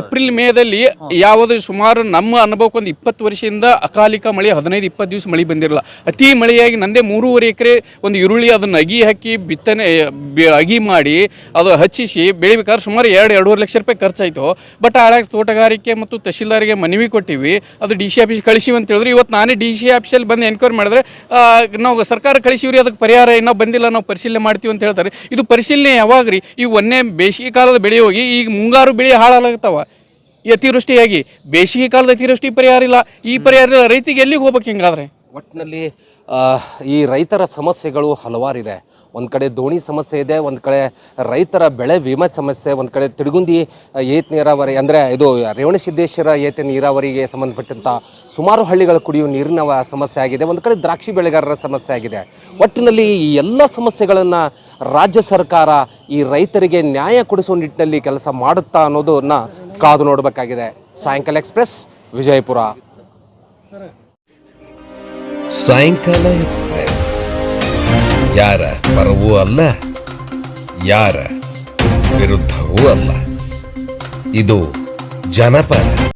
ಏಪ್ರಿಲ್ ಮೇದಲ್ಲಿ ಯಾವುದು ಸುಮಾರು ನಮ್ಮ ಅನುಭವಕ್ಕೆ ಒಂದು ಇಪ್ಪತ್ತು ವರ್ಷದಿಂದ ಅಕಾಲಿಕ ಮಳೆ ಹದಿನೈದು ಇಪ್ಪತ್ತು ದಿವಸ ಮಳೆ ಬಂದಿರಲ್ಲ. ಅತಿ ಮಳೆಯಾಗಿ ನಂದೇ ಮೂರುವರೆ ಎಕರೆ ಒಂದು ಈರುಳ್ಳಿ ಅದನ್ನ ಅಗಿ ಹಾಕಿ ಬಿತ್ತನೆ ಬಿ- ಅಗಿ ಮಾಡಿ ಅದು ಹಚ್ಚಿಸಿ ಬೆಳಿಬೇಕಾದ್ರೆ ಸುಮಾರು ಎರಡು ಎರಡೂವರೆ ಲಕ್ಷ ರೂಪಾಯಿ ಖರ್ಚಾಯ್ತು. ಬಟ್ ಆಳಾಗ ತೋಟಗಾರಿಕೆ ಮತ್ತು ತಹಶೀಲ್ದಾರಿಗೆ ಮನವಿ ಕೊಟ್ಟಿವಿ. ಅದು ಡಿ ಸಿ ಆಫೀಸ್ ಕಳಿಸಿವಿ ಅಂತ ಹೇಳಿದ್ರು. ಇವತ್ತು ನಾನೇ ಡಿ ಸಿ ಆಫೀಸಲ್ಲಿ ಬಂದು ಎನ್ಕ್ವೈರಿ ಮಾಡಿದ್ರೆ ನಾವು ಸರ್ಕಾರ ಕಳಿಸಿವ್ರಿ, ಅದಕ್ಕೆ ಪರಿಹಾರ ಇನ್ನೂ ಬಂದಿಲ್ಲ, ನಾವು ಪರಿಶೀಲನೆ ಮಾಡ್ತೀವಿ ಅಂತ ಹೇಳ್ತಾರೆ. ಇದು ಪರಿಶೀಲನೆ ಯಾವಾಗ ರೀ? ಈ ಒಂದೇ ಬೇಸಿಗೆ ಕಾಲದ ಬೆಳೆ ಹೋಗಿ, ಈಗ ಮುಂಗಾರು ಬೆಳೆ ಹಾಳಾಗತ್ತವ ಅತಿವೃಷ್ಟಿಯಾಗಿ ಬೇಸಿಗೆ ಕಾಲದ ಅತಿವೃಷ್ಟಿ ಪರಿಹಾರ ಇಲ್ಲ. ಈ ಪರಿಹಾರ ಇಲ್ಲ. ರೈತಿಗೆ ಎಲ್ಲಿಗೆ ಹೋಗ್ಬೇಕು ಹಿಂಗಾದ್ರೆ? ಒಟ್ಟಿನಲ್ಲಿ ಈ ರೈತರ ಸಮಸ್ಯೆಗಳು ಹಲವಾರಿದೆ. ಒಂದು ಕಡೆ ದೋಣಿ ಸಮಸ್ಯೆ ಇದೆ, ಒಂದು ಕಡೆ ರೈತರ ಬೆಳೆ ವಿಮೆ ಸಮಸ್ಯೆ, ಒಂದು ಕಡೆ ತಿಡುಗುಂದಿ ಏತ್ ನೀರಾವರಿ ಅಂದರೆ ಇದು ರೇವಣಸಿದ್ದೇಶ್ವರ ಏತ ನೀರಾವರಿಗೆ ಸಂಬಂಧಪಟ್ಟಂಥ ಸುಮಾರು ಹಳ್ಳಿಗಳ ಕುಡಿಯುವ ನೀರಿನ ಸಮಸ್ಯೆ ಆಗಿದೆ, ಒಂದು ಕಡೆ ದ್ರಾಕ್ಷಿ ಬೆಳೆಗಾರರ ಸಮಸ್ಯೆ ಆಗಿದೆ. ಒಟ್ಟಿನಲ್ಲಿ ಈ ಎಲ್ಲ ಸಮಸ್ಯೆಗಳನ್ನು ರಾಜ್ಯ ಸರ್ಕಾರ ಈ ರೈತರಿಗೆ ನ್ಯಾಯ ಕೊಡಿಸುವ ನಿಟ್ಟಿನಲ್ಲಿ ಕೆಲಸ ಮಾಡುತ್ತಾ ಅನ್ನೋದನ್ನ ಕಾದು ನೋಡಬೇಕಾಗಿದೆ. ಸಾಯಂಕಾಲ ಎಕ್ಸ್ಪ್ರೆಸ್, ವಿಜಯಪುರ. ಸಾಯಂಕಾಲ ಎಕ್ಸ್ಪ್ರೆಸ್. ಯಾರ ಪರವೂ ಅಲ್ಲ ಯಾರ ವಿರುದ್ಧವೂ ಅಲ್ಲ. ಇದು ಜನಪರ